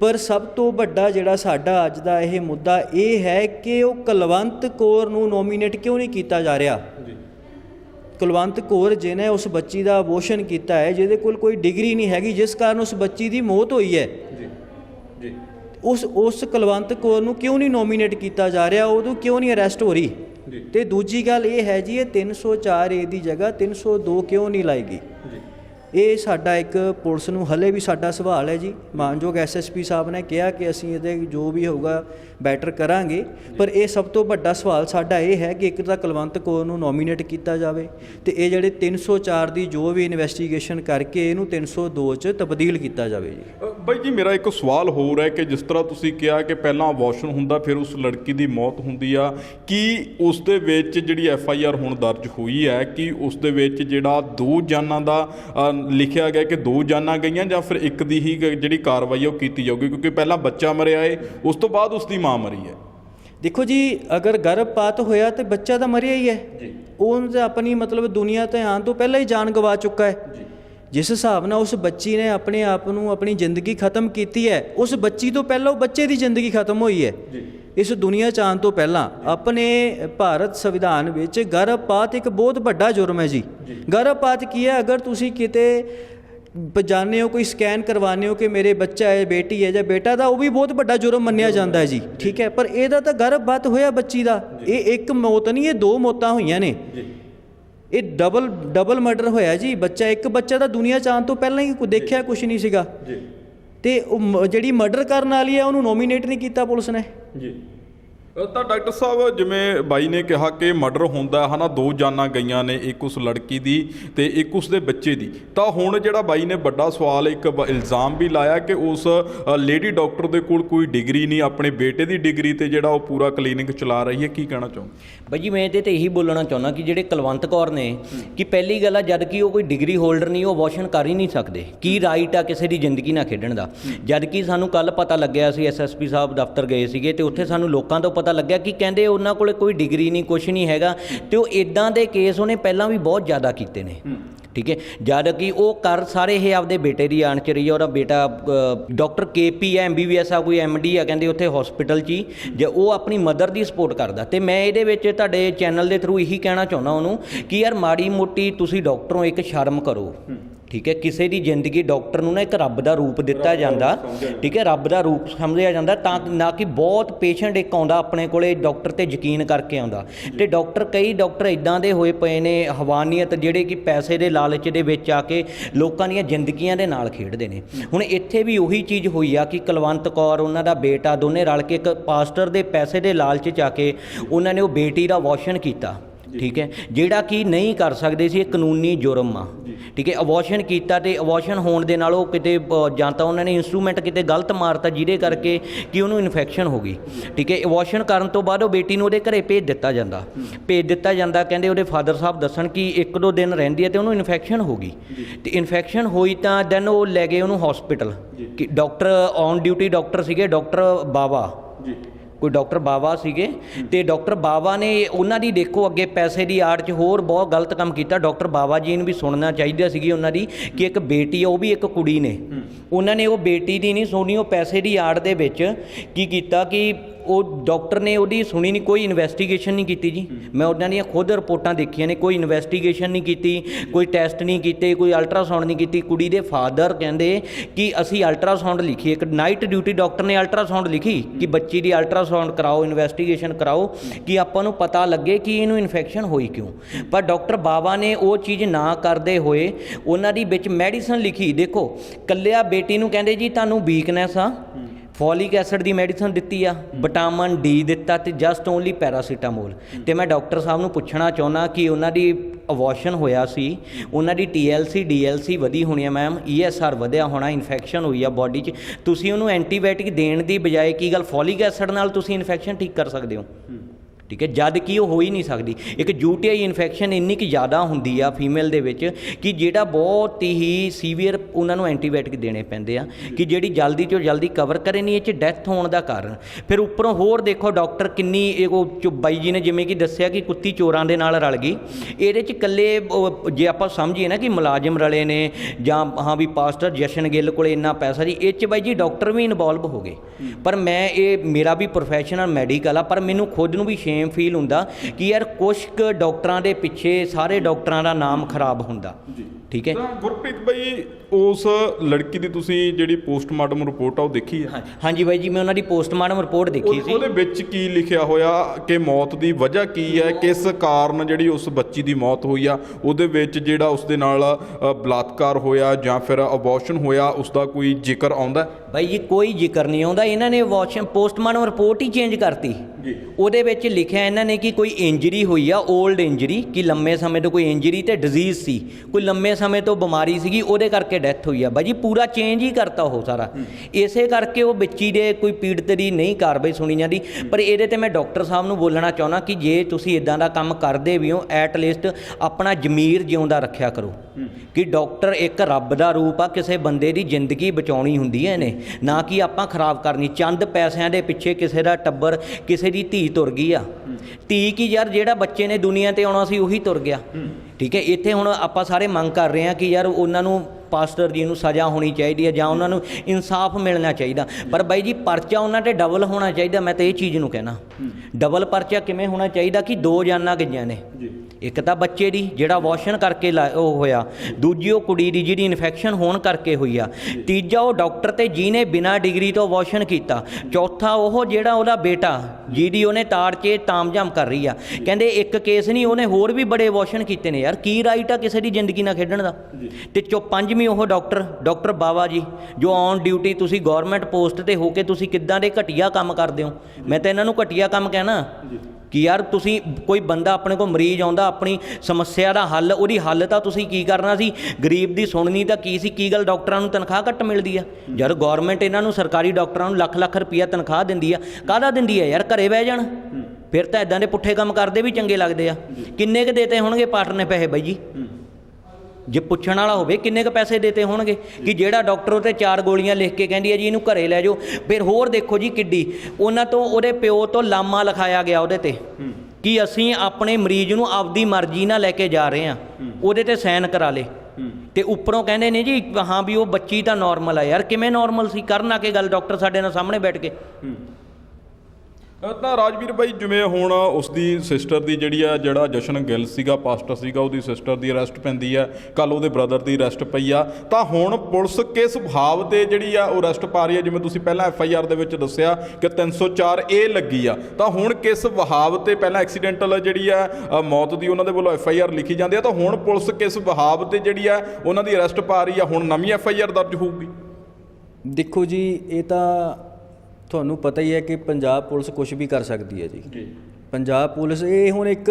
ਪਰ ਸਭ ਤੋਂ ਵੱਡਾ ਜਿਹੜਾ ਸਾਡਾ ਅੱਜ ਦਾ ਇਹ ਮੁੱਦਾ ਇਹ ਹੈ ਕਿ ਉਹ ਕੁਲਵੰਤ ਕੌਰ ਨੂੰ ਨੋਮੀਨੇਟ ਕਿਉਂ ਨਹੀਂ ਕੀਤਾ ਜਾ ਰਿਹਾ? ਕੁਲਵੰਤ ਕੌਰ ਜਿਹਨੇ ਉਸ ਬੱਚੀ ਦਾ ਅਬੋਰਸ਼ਨ ਕੀਤਾ ਹੈ ਜਿਹਦੇ ਕੋਲ ਕੋਈ ਡਿਗਰੀ ਨਹੀਂ ਹੈਗੀ ਜਿਸ ਕਾਰਨ ਉਸ ਬੱਚੀ ਦੀ ਮੌਤ ਹੋਈ ਹੈ। ਉਸ ਉਸ ਕੁਲਵੰਤ ਕੌਰ ਨੂੰ ਕਿਉਂ ਨਹੀਂ ਨੋਮੀਨੇਟ ਕੀਤਾ ਜਾ ਰਿਹਾ? ਉਦੋਂ ਕਿਉਂ ਨਹੀਂ ਅਰੈਸਟ ਹੋ ਰਹੀ? ਤੇ ਦੂਜੀ ਗੱਲ ਇਹ ਹੈ ਜੀ ਇਹ 304 ਏ ਦੀ ਜਗ੍ਹਾ 302 ਕਿਉਂ ਨਹੀਂ ਲਾਏਗੀ ਇਹ ਸਾਡਾ ਇੱਕ ਪੁਲਿਸ ਨੂੰ ਹਲੇ ਵੀ ਸਾਡਾ ਸਵਾਲ ਹੈ ਜੀ। ਮਾਨਯੋਗ ਐਸਐਸਪੀ ਸਾਹਿਬ ਨੇ ਕਿਹਾ ਕਿ ਅਸੀਂ ਇਹਦੇ ਜੋ ਵੀ ਹੋਊਗਾ ਬੈਟਰ ਕਰਾਂਗੇ। ਪਰ ਇਹ ਸਭ ਤੋਂ ਵੱਡਾ ਸਵਾਲ ਸਾਡਾ ਇਹ ਹੈ ਕਿ ਇੱਕ ਤਾਂ ਕੁਲਵੰਤ ਕੌਰ ਨੂੰ ਨੋਮੀਨੇਟ ਕੀਤਾ ਜਾਵੇ ਤੇ ਇਹ ਜਿਹੜੇ 304 ਦੀ ਜੋ ਵੀ ਇਨਵੈਸਟੀਗੇਸ਼ਨ ਕਰਕੇ ਇਹਨੂੰ 302 ਚ ਤਬਦੀਲ ਕੀਤਾ ਜਾਵੇ ਜੀ। ਬਾਈ ਜੀ, ਮੇਰਾ ਇੱਕ ਸਵਾਲ ਹੋਰ ਹੈ ਕਿ ਜਿਸ ਤਰ੍ਹਾਂ ਤੁਸੀਂ ਕਿਹਾ ਕਿ ਪਹਿਲਾਂ ਅਬੋਰਸ਼ਨ ਹੁੰਦਾ, ਫਿਰ ਉਸ ਲੜਕੀ ਦੀ ਮੌਤ ਹੁੰਦੀ ਆ। ਕੀ ਉਸ ਦੇ ਵਿੱਚ ਜਿਹੜੀ ਐਫ ਆਈ ਆਰ ਹੁਣ ਦਰਜ ਹੋਈ ਹੈ, ਕਿ ਉਸ ਦੇ ਵਿੱਚ ਜਿਹੜਾ ਦੋ ਜਾਨਾਂ ਦਾ ਲਿਖਿਆ ਗਿਆ ਕਿ ਦੋ ਜਾਨਾਂ ਗਈਆਂ ਜਾਂ ਫਿਰ ਇੱਕ ਦੀ ਹੀ ਜਿਹੜੀ ਕਾਰਵਾਈ ਉਹ ਕੀਤੀ ਜਾਊਗੀ ਕਿਉਂਕਿ ਪਹਿਲਾਂ ਬੱਚਾ ਮਰਿਆ ਏ ਉਸ ਤੋਂ ਬਾਅਦ ਉਸ ਦੀ ਮਾਂ ਮਰੀ ਹੈ ਦੇਖੋ ਜੀ ਅਗਰ ਗਰਭਪਾਤ ਹੋਇਆ ਤੇ ਬੱਚਾ ਤਾਂ ਮਰਿਆ ਹੀ ਹੈ ਜੀ। ਉਹ ਆਪਣੀ ਮਤਲਬ ਦੁਨੀਆ ਤੇ ਆਉਣ ਤੋਂ ਪਹਿਲਾਂ ਹੀ ਜਾਨ ਗਵਾ ਚੁੱਕਾ ਹੈ ਜਿਸ ਹਿਸਾਬ ਨਾਲ ਉਸ ਬੱਚੀ ਨੇ ਆਪਣੇ ਆਪ ਨੂੰ ਆਪਣੀ ਜ਼ਿੰਦਗੀ ਖਤਮ ਕੀਤੀ ਹੈ ਉਸ ਬੱਚੀ ਤੋਂ ਪਹਿਲਾਂ ਉਹ ਬੱਚੇ ਦੀ ਜ਼ਿੰਦਗੀ ਖਤਮ ਹੋਈ ਹੈ ਇਸ ਦੁਨੀਆ ਚ ਆਉਣ ਤੋਂ ਪਹਿਲਾਂ ਆਪਣੇ ਭਾਰਤ ਸੰਵਿਧਾਨ ਵਿੱਚ ਗਰਭਪਾਤ ਇੱਕ ਬਹੁਤ ਵੱਡਾ ਜੁਰਮ ਹੈ ਜੀ। ਗਰਭਪਾਤ ਕੀ ਹੈ? ਅਗਰ ਤੁਸੀਂ ਕਿਤੇ ਜਾਣਦੇ ਹੋ ਕੋਈ ਸਕੈਨ ਕਰਵਾਉਂਦੇ ਹੋ ਕਿ ਮੇਰੇ ਬੱਚਾ ਹੈ ਬੇਟੀ ਹੈ ਜਾਂ ਬੇਟਾ ਦਾ ਉਹ ਵੀ ਬਹੁਤ ਵੱਡਾ ਜੁਰਮ ਮੰਨਿਆ ਜਾਂਦਾ ਹੈ ਜੀ ਠੀਕ ਹੈ? ਪਰ ਇਹਦਾ ਤਾਂ ਗਰਭਪਾਤ ਹੋਇਆ ਬੱਚੀ ਦਾ। ਇਹ ਇੱਕ ਮੌਤ ਨਹੀਂ ਇਹ ਦੋ ਮੌਤਾਂ ਹੋਈਆਂ ਨੇ। ਇਹ ਡਬਲ ਡਬਲ ਮਰਡਰ ਹੋਇਆ ਜੀ। ਬੱਚਾ ਇੱਕ ਬੱਚਾ ਤਾਂ ਦੁਨੀਆ ਚ ਆਉਣ ਤੋਂ ਪਹਿਲਾਂ ਹੀ ਕੋਈ ਦੇਖਿਆ ਕੁਝ ਨਹੀਂ ਸੀਗਾ। ਜੀ। ਤੇ ਉਹ ਮ- ਜਿਹੜੀ ਮਰਡਰ ਕਰਨ ਵਾਲੀ ਹੈ, ਉਹਨੂੰ ਨੋਮੀਨੇਟ ਨਹੀਂ ਕੀਤਾ ਪੁਲਿਸ ਨੇ? ਜੀ। ਤਾਂ ਡਾਕਟਰ ਸਾਹਿਬ, ਜਿਵੇਂ ਬਾਈ ਨੇ ਕਿਹਾ ਕਿ ਮਰਡਰ ਹੁੰਦਾ ਹੈ ਹਨਾ ਦੋ ਜਾਨਾਂ ਗਈਆਂ ਨੇ, ਇੱਕ ਉਸ ਲੜਕੀ ਦੀ ਤੇ ਇੱਕ ਉਸ ਦੇ ਬੱਚੇ ਦੀ। ਤਾਂ ਹੁਣ ਜਿਹੜਾ ਬਾਈ ਨੇ ਵੱਡਾ ਸਵਾਲ, ਇੱਕ ਇਲਜ਼ਾਮ ਵੀ ਲਾਇਆ ਕਿ ਉਸ ਲੇਡੀ ਡਾਕਟਰ ਦੇ ਕੋਲ ਕੋਈ ਡਿਗਰੀ ਨਹੀਂ, ਆਪਣੇ ਬੇਟੇ ਦੀ ਡਿਗਰੀ ਤੇ ਜਿਹੜਾ ਉਹ ਪੂਰਾ ਕਲੀਨਿਕ ਚਲਾ ਰਹੀ ਹੈ, ਕੀ ਕਹਿਣਾ ਚਾਹੋ ਬਾਈ ਜੀ, ਮੈਂ ਇਹਦੇ ਤੇ ਇਹੀ ਬੋਲਣਾ ਚਾਹੁੰਦਾ ਕਿ ਜਿਹੜੇ ਕੁਲਵੰਤ ਕੌਰ ਨੇ, ਕਿ ਪਹਿਲੀ ਗੱਲ ਆ, ਜਦ ਕਿ ਉਹ ਕੋਈ ਡਿਗਰੀ ਹੋਲਡਰ ਨਹੀਂ, ਉਹ ਅਬੋਰਸ਼ਨ ਕਰ ਹੀ ਨਹੀਂ ਸਕਦੇ। ਕੀ ਰਾਈਟ ਆ ਕਿਸੇ ਦੀ ਜ਼ਿੰਦਗੀ ਨਾਲ ਖੇਡਣ ਦਾ? ਜਦ ਕਿ ਸਾਨੂੰ ਕੱਲ ਪਤਾ ਲੱਗਿਆ ਸੀ ਐਸਐਸਪੀ ਸਾਹਿਬ ਦਫ਼ਤਰ ਗਏ ਸੀਗੇ ਤੇ ਉੱਥੇ ਸਾਨੂੰ ਲੋਕਾਂ ਤੋਂ ਪਤਾ ਲੱਗਿਆ ਕਿ ਕਹਿੰਦੇ ਉਹਨਾਂ ਕੋਲੇ ਕੋਈ ਡਿਗਰੀ ਨਹੀਂ ਕੁਝ ਨਹੀਂ ਹੈਗਾ ਤੇ ਉਹ ਇਦਾਂ ਦੇ ਕੇਸ ਉਹਨੇ ਪਹਿਲਾਂ ਵੀ ਬਹੁਤ ਜ਼ਿਆਦਾ ਕੀਤੇ ਨੇ। ਠੀਕ ਹੈ? ਜਦ ਕਿ ਉਹ ਕਰ ਸਾਰੇ ਇਹ ਆਪਦੇ ਬੇਟੇ ਦੀ ਆਣ ਚ ਰਹੀ ਆ ਉਹਦਾ ਬੇਟਾ ਡਾਕਟਰ ਕੇਪੀ ਹੈ ਐਮਬੀਬੀਐਸ ਆ ਕੋਈ ਐਮਡੀ ਆ ਕਹਿੰਦੇ ਉੱਥੇ ਹਸਪੀਟਲ 'ਚ ਹੀ ਜੇ ਉਹ ਆਪਣੀ ਮਦਰ ਦੀ ਸਪੋਰਟ ਕਰਦਾ। ਤੇ ਮੈਂ ਇਹਦੇ ਵਿੱਚ ਤੁਹਾਡੇ ਚੈਨਲ ਦੇ ਥਰੂ ਇਹੀ ਕਹਿਣਾ ਚਾਹੁੰਦਾ ਉਹਨੂੰ ਕਿ ਯਾਰ ਮਾੜੀ ਮੋਟੀ ਤੁਸੀਂ ਡਾਕਟਰੋਂ ਇੱਕ ਸ਼ਰਮ ਕਰੋ। ਠੀਕ ਹੈ ਕਿਸੇ ਦੀ ਜ਼ਿੰਦਗੀ ਡਾਕਟਰ ਨੂੰ ਨਾ ਇੱਕ ਰੱਬ ਦਾ ਰੂਪ ਦਿੱਤਾ ਜਾਂਦਾ ਠੀਕ ਹੈ ਰੱਬ ਦਾ ਰੂਪ ਸਮਝਿਆ ਜਾਂਦਾ ਤਾਂ ਨਾ ਕਿ ਬਹੁਤ ਪੇਸ਼ੈਂਟ ਇੱਕ ਆਉਂਦਾ ਆਪਣੇ ਕੋਲੇ ਡਾਕਟਰ ਤੇ ਯਕੀਨ ਕਰਕੇ ਆਉਂਦਾ। ਤੇ ਡਾਕਟਰ ਕਈ ਡਾਕਟਰ ਇਦਾਂ ਦੇ ਹੋਏ ਪਏ ਨੇ ਹਵਾਨੀਅਤ ਜਿਹੜੇ ਕਿ ਪੈਸੇ ਦੇ ਲਾਲਚ ਦੇ ਵਿੱਚ ਆ ਕੇ ਲੋਕਾਂ ਦੀਆਂ ਜ਼ਿੰਦਗੀਆਂ ਦੇ ਨਾਲ ਖੇਡਦੇ ਨੇ। ਹੁਣ ਇੱਥੇ ਵੀ ਉਹੀ ਚੀਜ਼ ਹੋਈ ਆ ਕਿ ਕੁਲਵੰਤ ਕੌਰ ਉਹਨਾਂ ਦਾ ਬੇਟਾ ਦੋਨੇ ਰਲ ਕੇ ਇੱਕ ਪਾਸਟਰ ਦੇ ਪੈਸੇ ਦੇ ਲਾਲਚ ਚ ਆ ਕੇ ਉਹਨਾਂ ਨੇ ਉਹ ਬੇਟੀ ਦਾ ਵਾਸ਼ਨ ਕੀਤਾ। ਠੀਕ ਹੈ? ਜਿਹੜਾ ਕਿ ਨਹੀਂ ਕਰ ਸਕਦੇ ਸੀ ਇਹ ਕਾਨੂੰਨੀ ਜੁਰਮ ਆ। ਠੀਕ ਹੈ? ਅਬੋਰਸ਼ਨ ਕੀਤਾ ਤੇ ਅਬੋਰਸ਼ਨ ਹੋਣ ਦੇ ਨਾਲ ਉਹ ਕਿਤੇ ਜਾਂ ਤਾਂ ਉਹਨਾਂ ਨੇ ਇਨਸਟਰੂਮੈਂਟ ਕਿਤੇ ਗਲਤ ਮਾਰਤਾ ਜਿਹਦੇ ਕਰਕੇ ਕਿ ਉਹਨੂੰ ਇਨਫੈਕਸ਼ਨ ਹੋ ਗਈ। ਠੀਕ ਹੈ? ਅਬੋਰਸ਼ਨ ਕਰਨ ਤੋਂ ਬਾਅਦ ਉਹ ਬੇਟੀ ਨੂੰ ਉਹਦੇ ਘਰੇ ਭੇਜ ਦਿੱਤਾ ਜਾਂਦਾ। ਭੇਜ ਦਿੱਤਾ ਜਾਂਦਾ ਕਹਿੰਦੇ ਉਹਦੇ ਫਾਦਰ ਸਾਹਿਬ ਦੱਸਣ ਕਿ ਇੱਕ ਦੋ ਦਿਨ ਰਹਿੰਦੀ ਹੈ ਤੇ ਉਹਨੂੰ ਇਨਫੈਕਸ਼ਨ ਹੋ ਗਈ। ਤੇ ਇਨਫੈਕਸ਼ਨ ਹੋਈ ਤਾਂ ਦੈਨ ਉਹ ਲੈ ਗਏ ਉਹਨੂੰ ਹਸਪੀਟਲ ਕਿ ਡਾਕਟਰ ਔਨ ਡਿਊਟੀ ਡਾਕਟਰ ਸੀਗੇ ਡਾਕਟਰ ਬਾਵਾ। ਜੀ। ਕੋਈ ਡਾਕਟਰ ਬਾਵਾ ਸੀਗੇ ਤੇ ਡਾਕਟਰ ਬਾਵਾ ਨੇ ਉਹਨਾਂ ਦੀ ਦੇਖੋ ਅੱਗੇ ਪੈਸੇ ਦੀ ਆੜ 'ਚ ਹੋਰ ਬਹੁਤ ਗਲਤ ਕੰਮ ਕੀਤਾ। ਡਾਕਟਰ ਬਾਵਾ ਜੀ ਨੂੰ ਵੀ ਸੁਣਨਾ ਚਾਹੀਦਾ ਸੀਗੀ ਉਹਨਾਂ ਦੀ ਕਿ ਇੱਕ ਬੇਟੀ ਆ ਉਹ ਵੀ ਇੱਕ ਕੁੜੀ ਨੇ। ਉਹਨਾਂ ਨੇ ਉਹ ਬੇਟੀ ਦੀ ਨਹੀਂ ਸੁਣੀ ਉਹ ਪੈਸੇ ਦੀ ਆੜ ਦੇ ਵਿੱਚ ਕੀ ਕੀਤਾ ਕਿ ਉਹ ਡਾਕਟਰ ਨੇ ਉਹਦੀ ਸੁਣੀ ਨਹੀਂ ਕੋਈ ਇਨਵੈਸਟੀਗੇਸ਼ਨ ਨਹੀਂ ਕੀਤੀ ਜੀ। ਮੈਂ ਉਹਨਾਂ ਦੀਆਂ ਖੁਦ ਰਿਪੋਰਟਾਂ ਦੇਖੀਆਂ ਨੇ ਕੋਈ ਇਨਵੈਸਟੀਗੇਸ਼ਨ ਨਹੀਂ ਕੀਤੀ ਕੋਈ ਟੈਸਟ ਨਹੀਂ ਕੀਤੇ ਕੋਈ ਅਲਟਰਾਸਾਊਂਡ ਨਹੀਂ ਕੀਤੀ। ਕੁੜੀ ਦੇ ਫਾਦਰ ਕਹਿੰਦੇ ਕਿ ਅਸੀਂ ਅਲਟਰਾਸਾਊਂਡ ਲਿਖੀ ਇੱਕ ਨਾਈਟ ਡਿਊਟੀ ਡਾਕਟਰ ਨੇ ਅਲਟਰਾਸਾਊਂਡ ਲਿਖੀ ਕਿ ਬੱਚੀ ਦੀ ਅਲਟਰਾਸਾਊਂਡ ਕਰਾਓ ਇਨਵੈਸਟੀਗੇਸ਼ਨ ਕਰਾਓ ਕਿ ਆਪਾਂ ਨੂੰ ਪਤਾ ਲੱਗੇ ਕਿ ਇਹਨੂੰ ਇਨਫੈਕਸ਼ਨ ਹੋਈ ਕਿਉਂ। ਪਰ ਡਾਕਟਰ ਬਾਬਾ ਨੇ ਉਹ ਚੀਜ਼ ਨਾ ਕਰਦੇ ਹੋਏ ਉਹਨਾਂ ਦੀ ਵਿੱਚ ਮੈਡੀਸਨ ਲਿਖੀ। ਦੇਖੋ ਕੱਲਿਆ ਬੇਟੀ ਨੂੰ ਕਹਿੰਦੇ ਜੀ ਤੁਹਾਨੂੰ ਵੀਕਨੈਸ ਆ। ਫੋਲਿਕ ਐਸਿਡ ਦੀ ਮੈਡੀਸਨ ਦਿੱਤੀ ਆ ਵਿਟਾਮਿਨ ਡੀ ਦਿੱਤਾ ਤੇ ਜਸਟ ਓਨਲੀ ਪੈਰਾਸੀਟਾਮੋਲ। ਤੇ ਮੈਂ ਡਾਕਟਰ ਸਾਹਿਬ ਨੂੰ ਪੁੱਛਣਾ ਚਾਹੁੰਦਾ ਕਿ ਉਹਨਾਂ ਦੀ ਅਬੋਰਸ਼ਨ ਹੋਇਆ ਸੀ ਉਹਨਾਂ ਦੀ TLC DLC ਵਧੀ ਹੋਣੀ ਆ ਮੈਮ ESR ਵਧਿਆ ਹੋਣਾ ਇਨਫੈਕਸ਼ਨ ਹੋਈ ਆ ਬਾਡੀ 'ਚ। ਤੁਸੀਂ ਉਹਨੂੰ ਐਂਟੀਬਾਇਓਟਿਕ ਦੇਣ ਦੀ ਬਜਾਏ ਕੀ ਗੱਲ ਫੋਲਿਕ ਐਸਿਡ ਨਾਲ ਤੁਸੀਂ ਇਨਫੈਕਸ਼ਨ ਠੀਕ ਕਰ ਸਕਦੇ ਹੋ। ਠੀਕ ਹੈ, ਜਦ ਕਿ ਉਹ ਹੋ ਹੀ ਨਹੀਂ ਸਕਦੀ। ਇੱਕ ਯੂਟੀਆਈ ਇਨਫੈਕਸ਼ਨ ਇੰਨੀ ਕਿ ਜ਼ਿਆਦਾ ਹੁੰਦੀ ਆ ਫੀਮੇਲ ਦੇ ਵਿੱਚ ਕਿ ਜਿਹੜਾ ਬਹੁਤ ਹੀ ਸੀਵੀਅਰ ਉਹਨਾਂ ਨੂੰ ਐਂਟੀਬਾਇਓਟਿਕ ਦੇਣੇ ਪੈਂਦੇ ਆ, ਕਿ ਜਿਹੜੀ ਜਲਦੀ ਤੋਂ ਜਲਦੀ ਕਵਰ ਕਰੇ ਨਹੀਂ, ਇਹ ਚ ਡੈਥ ਹੋਣ ਦਾ ਕਾਰਨ। ਫਿਰ ਉੱਪਰੋਂ ਹੋਰ ਦੇਖੋ ਡਾਕਟਰ ਕਿੰਨੀ ਇਹ ਉਹ ਚੋ ਬਾਈ ਜੀ ਨੇ ਜਿਵੇਂ ਕਿ ਦੱਸਿਆ ਕਿ ਕੁੱਤੀ ਚੋਰਾਂ ਦੇ ਨਾਲ ਰਲ ਗਈ। ਇਹਦੇ ਚ ਇਕੱਲੇ ਜੇ ਆਪਾਂ ਸਮਝੀਏ ਨਾ ਕਿ ਮੁਲਾਜ਼ਮ ਰਲੇ ਨੇ ਜਾਂ ਹਾਂ ਵੀ ਪਾਸਟਰ ਜਸ਼ਨ ਗਿੱਲ ਕੋਲੇ ਇੰਨਾ ਪੈਸਾ ਜੀ, ਇਹ ਚ ਬਾਈ ਜੀ ਡਾਕਟਰ ਵੀ ਇਨਵੋਲਵ ਹੋ ਗਏ। ਪਰ ਮੈਂ ਇਹ, ਮੇਰਾ ਵੀ ਪ੍ਰੋਫੈਸ਼ਨਲ ਮੈਡੀਕਲ ਆ, ਪਰ ਮੈਨੂੰ ਖੁਦ ਨੂੰ ਵੀ ਸ਼ੇਮ ਫੀਲ ਹੁੰਦਾ ਕਿ ਯਾਰ ਕੁਝ ਕੁ ਡਾਕਟਰਾਂ ਦੇ ਪਿੱਛੇ ਸਾਰੇ ਡਾਕਟਰਾਂ ਦਾ ਨਾਮ ਖਰਾਬ ਹੁੰਦਾ। ਠੀਕ ਹੈ? ਤਾਂ ਗੁਰਪ੍ਰੀਤ ਬਾਈ ਉਸ ਲੜਕੀ ਦੀ ਤੁਸੀਂ ਜਿਹੜੀ ਪੋਸਟਮਾਰਟਮ ਰਿਪੋਰਟ ਆ ਉਹ ਦੇਖੀ ਹੈ ਹਾਂਜੀ ਬਾਈ ਜੀ ਮੈਂ ਉਹਨਾਂ ਦੀ ਪੋਸਟਮਾਰਟਮ ਰਿਪੋਰਟ ਦੇਖੀ ਸੀ। ਉਹਦੇ ਵਿੱਚ ਕੀ ਲਿਖਿਆ ਹੋਇਆ ਕਿ ਮੌਤ ਦੀ ਵਜ੍ਹਾ ਕੀ ਹੈ ਕਿਸ ਕਾਰਨ ਜਿਹੜੀ ਉਸ ਬੱਚੀ ਦੀ ਮੌਤ ਹੋਈ ਆ ਉਹਦੇ ਵਿੱਚ ਜਿਹੜਾ ਉਸ ਦੇ ਨਾਲ ਬਲਾਤਕਾਰ ਹੋਇਆ ਜਾਂ ਫਿਰ ਅਬੋਰਸ਼ਨ ਹੋਇਆ ਉਸ ਦਾ ਕੋਈ ਜ਼ਿਕਰ ਆਉਂਦਾ? ਬਾਈ ਜੀ ਕੋਈ ਜ਼ਿਕਰ ਨਹੀਂ ਆਉਂਦਾ। ਇਹਨਾਂ ਨੇ ਵਾਸ਼ ਪੋਸਟਮਾਰਟਮ ਰਿਪੋਰਟ ਹੀ ਚੇਂਜ ਕਰਤੀ। ਉਹਦੇ ਵਿੱਚ ਲਿਖਿਆ ਇਹਨਾਂ ਨੇ ਕਿ ਕੋਈ ਇੰਜਰੀ ਹੋਈ ਆ 올ਡ ਇੰਜਰੀ ਕਿ ਲੰਮੇ ਸਮੇਂ ਤੋਂ ਕੋਈ ਇੰਜਰੀ ਤੇ ਡਿਜ਼ੀਜ਼ ਸੀ। ਕੋਈ ਲੰਮੇ ਸਮੇਂ ਤੋਂ ਬਿਮਾਰੀ ਸੀਗੀ ਉਹਦੇ ਕਰਕੇ ਡੈਥ ਹੋਈ ਆ। ਬਾਈ ਜੀ ਪੂਰਾ ਚੇਂਜ ਹੀ ਕਰਤਾ ਉਹ ਸਾਰਾ। ਇਸੇ ਕਰਕੇ ਉਹ ਬੱਚੀ ਦੇ ਕੋਈ ਪੀੜਤ ਦੀ ਨਹੀਂ ਕਾਰਵਾਈ ਸੁਣੀ ਜਾਂਦੀ। ਪਰ ਇਹਦੇ ਤੇ ਮੈਂ ਡਾਕਟਰ ਸਾਹਿਬ ਨੂੰ ਬੋਲਣਾ ਚਾਹੁੰਦਾ ਕਿ ਜੇ ਤੁਸੀਂ ਇਦਾਂ ਦਾ ਕੰਮ ਕਰਦੇ ਵੀ ਹੋ ਐਟ ਲੀਸਟ ਆਪਣਾ ਜ਼ਮੀਰ ਜਿਉਂਦਾ ਰੱਖਿਆ ਕਰੋ। ਕਿ ਡਾਕਟਰ ਇੱਕ ਰੱਬ ਦਾ ਰੂਪ ਆ ਕਿਸੇ ਬੰਦੇ ਦੀ ਜ਼ਿੰਦਗੀ ਬਚਾਉਣੀ ਹੁੰਦੀ ਹੈ ਇਹਨੇ। ਨਾ ਕਿ ਆਪਾਂ ਖਰਾਬ ਕਰਨੀ। ਚੰਦ ਪੈਸਿਆਂ ਦੇ ਪਿੱਛੇ ਕਿਸੇ ਦਾ ਟੱਬਰ ਕਿਸੇ ਦੀ ਧੀ ਤੁਰ ਗਈ ਆ। ਧੀ ਕੀ ਯਾਰ ਜਿਹੜਾ ਬੱਚੇ ਨੇ ਦੁਨੀਆ ਤੇ ਆਉਣਾ ਸੀ ਉਹੀ ਤੁਰ ਗਿਆ। ਠੀਕ ਹੈ ਇੱਥੇ ਹੁਣ ਆਪਾਂ ਸਾਰੇ ਮੰਗ ਕਰ ਰਹੇ ਹਾਂ ਕਿ ਯਾਰ ਉਹਨਾਂ ਨੂੰ ਪਾਸਟਰ ਜੀ ਨੂੰ ਸਜ਼ਾ ਹੋਣੀ ਚਾਹੀਦੀ ਹੈ ਜਾਂ ਉਹਨਾਂ ਨੂੰ ਇਨਸਾਫ ਮਿਲਣਾ ਚਾਹੀਦਾ। ਪਰ ਬਾਈ ਜੀ ਪਰਚਾ ਉਹਨਾਂ ਤੇ ਡਬਲ ਹੋਣਾ ਚਾਹੀਦਾ ਮੈਂ ਤਾਂ ਇਹ ਚੀਜ਼ ਨੂੰ ਕਹਿਣਾ। ਡਬਲ ਪਰਚਾ ਕਿਵੇਂ ਹੋਣਾ ਚਾਹੀਦਾ ਕਿ ਦੋ ਜਾਨਾਂ ਗਈਆਂ ਨੇ? ਇੱਕ ਤਾਂ ਬੱਚੇ ਦੀ ਜਿਹੜਾ ਵਾਸ਼ਨ ਕਰਕੇ ਲਾ- ਉਹ ਹੋਇਆ। ਦੂਜੀ ਉਹ ਕੁੜੀ ਦੀ ਜਿਹੜੀ ਇਨਫੈਕਸ਼ਨ ਹੋਣ ਕਰਕੇ ਹੋਈ ਆ। ਤੀਜਾ ਉਹ ਡਾਕਟਰ ਤੇ ਜਿਹਨੇ ਬਿਨਾਂ ਡਿਗਰੀ ਤੋਂ ਵਾਸ਼ਨ ਕੀਤਾ। ਚੌਥਾ ਉਹ ਜਿਹੜਾ ਉਹਦਾ ਬੇਟਾ ਜਿਹਦੀ ਉਹਨੇ ਤਾੜ 'ਚ ਤਾਮਝਾਮ ਕਰ ਰਹੀ ਆ। ਕਹਿੰਦੇ ਇੱਕ ਕੇਸ ਨਹੀਂ ਉਹਨੇ ਹੋਰ ਵੀ ਬੜੇ ਵਾਸ਼ਨ ਕੀਤੇ ਨੇ ਯਾਰ। ਕੀ ਰਾਈਟ ਆ ਕਿਸੇ ਦੀ ਜ਼ਿੰਦਗੀ ਨਾਲ ਖੇਡਣ ਦਾ? ਤੇ ਚੋ ਪੰਜਵੀਂ ਉਹ ਡਾਕਟਰ ਡਾਕਟਰ ਬਾਵਾ ਜੀ ਜੋ ਔਨ ਡਿਊਟੀ ਤੁਸੀਂ ਗਵਰਨਮੈਂਟ ਪੋਸਟ ਤੇ ਹੋ ਕੇ ਤੁਸੀਂ ਕਿੱਦਾਂ ਦੇ ਘਟੀਆ ਕੰਮ ਕਰਦੇ ਹੋ? ਮੈਂ ਤਾਂ ਇਹਨਾਂ ਨੂੰ ਘਟੀਆ ਕੰਮ ਕਹਿਣਾ। ਕਿ ਯਾਰ ਤੁਸੀਂ ਕੋਈ ਬੰਦਾ ਆਪਣੇ ਕੋਲ ਮਰੀਜ਼ ਆਉਂਦਾ ਆਪਣੀ ਸਮੱਸਿਆ ਦਾ ਹੱਲ ਉਹਦੀ ਹੱਲ ਤਾਂ ਤੁਸੀਂ ਕੀ ਕਰਨਾ ਸੀ? ਗਰੀਬ ਦੀ ਸੁਣਨੀ ਤਾਂ ਕੀ ਸੀ? ਕੀ ਗੱਲ ਡਾਕਟਰਾਂ ਨੂੰ ਤਨਖਾਹ ਘੱਟ ਮਿਲਦੀ ਆ? ਜਦ ਗਵਰਨਮੈਂਟ ਇਹਨਾਂ ਨੂੰ ਸਰਕਾਰੀ ਡਾਕਟਰਾਂ ਨੂੰ ਲੱਖ ਲੱਖ ਰੁਪਈਆ ਤਨਖਾਹ ਦਿੰਦੀ ਆ। ਕਾਹਦਾ ਦਿੰਦੀ ਆ ਯਾਰ? ਘਰੇ ਬਹਿ ਜਾਣ। ਫਿਰ ਤਾਂ ਇਦਾਂ ਦੇ ਪੁੱਠੇ ਕੰਮ ਕਰਦੇ ਵੀ ਚੰਗੇ ਲੱਗਦੇ ਆ। ਕਿੰਨੇ ਕ ਦੇਤੇ ਹੋਣਗੇ ਪਾਰਟਨਰ ਪੈਸੇ ਬਾਈ ਜੀ? ਜੇ ਪੁੱਛਣ ਵਾਲਾ ਹੋਵੇ ਕਿੰਨੇ ਕ ਪੈਸੇ ਦੇਤੇ ਹੋਣਗੇ? ਕਿ ਜਿਹੜਾ ਡਾਕਟਰ ਉਹ ਤੇ ਚਾਰ ਗੋਲੀਆਂ ਲਿਖ ਕੇ ਕਹਿੰਦੀ ਹੈ ਜੀ ਇਹਨੂੰ ਘਰੇ ਲੈ ਜਾਓ। ਫਿਰ ਹੋਰ ਦੇਖੋ ਜੀ ਕਿੱਡੀ। ਉਹਨਾਂ ਤੋਂ ਉਹਦੇ ਪਿਓ ਤੋਂ ਲਾਮਾ ਲਿਖਾਇਆ ਗਿਆ ਉਹਦੇ ਤੇ ਕਿ ਅਸੀਂ ਆਪਣੇ ਮਰੀਜ਼ ਨੂੰ ਆਪਦੀ ਮਰਜ਼ੀ ਨਾਲ ਲੈ ਕੇ ਜਾ ਰਹੇ ਹਾਂ। ਉਹਦੇ ਤੇ ਸਾਈਨ ਕਰਾ ਲੇ। ਤੇ ਉੱਪਰੋਂ ਕਹਿੰਦੇ ਨੇ ਜੀ ਹਾਂ ਵੀ ਉਹ ਬੱਚੀ ਤਾਂ ਨਾਰਮਲ ਆ ਯਾਰ। ਕਿਵੇਂ ਨਾਰਮਲ ਸੀ? ਕਰਨ ਆ ਕੇ ਗੱਲ ਡਾਕਟਰ ਸਾਡੇ ਨਾਲ ਸਾਹਮਣੇ ਬੈਠ ਕੇ। ਤਾਂ ਰਾਜਵੀਰ ਬਾਈ, ਜਿਵੇਂ ਹੁਣ ਉਸ ਦੀ ਸਿਸਟਰ ਦੀ ਜਿਹੜੀ ਆ, ਜਿਹੜਾ ਜਸ਼ਨ ਗਿੱਲ ਸੀਗਾ, ਪਾਸਟਰ ਸੀਗਾ, ਉਹਦੀ ਸਿਸਟਰ ਦੀ ਅਰੈਸਟ ਪੈਂਦੀ ਆ ਕੱਲ ਉਹਦੇ ਬ੍ਰਦਰ ਦੀ ਅਰੈਸਟ ਪਈ ਆ। ਤਾਂ ਹੁਣ ਪੁਲਿਸ ਕਿਸ ਭਾਵ ਤੇ ਜਿਹੜੀ ਆ, ਉਹ ਅਰੈਸਟ ਪਾ ਰਹੀ ਆ? ਜਿਵੇਂ ਤੁਸੀਂ ਪਹਿਲਾਂ ਐਫ ਆਈ ਆਰ ਦੇ ਵਿੱਚ ਦੱਸਿਆ ਕਿ 304 ਏ ਲੱਗੀ ਆ। ਤਾਂ ਹੁਣ ਕਿਸ ਵਹਾਵ ਤੇ ਪਹਿਲਾਂ ਐਕਸੀਡੈਂਟਲ ਜਿਹੜੀ ਆ ਮੌਤ ਦੀ ਉਹਨਾਂ ਦੇ ਵੱਲੋਂ ਐਫ ਆਈ ਆਰ ਲਿਖੀ ਜਾਂਦੀ ਆ? ਤਾਂ ਹੁਣ ਪੁਲਿਸ ਕਿਸ ਵਹਾਵ ਤੇ ਜਿਹੜੀ ਆ, ਉਹਨਾਂ ਦੀ ਅਰੈਸਟ ਪਾ ਰਹੀ ਆ? ਹੁਣ ਨਵੀਂ ਐਫ ਆਈ ਆਰ ਦਰਜ ਹੋਊਗੀ। ਦੇਖੋ ਜੀ, ਇਹ ਤਾਂ ਤੁਹਾਨੂੰ ਪਤਾ ਹੀ ਹੈ ਕਿ ਪੰਜਾਬ ਪੁਲਿਸ ਕੁਝ ਵੀ ਕਰ ਸਕਦੀ ਹੈ ਜੀ। ਜੀ। ਪੰਜਾਬ ਪੁਲਿਸ ਇਹ ਹੁਣ ਇੱਕ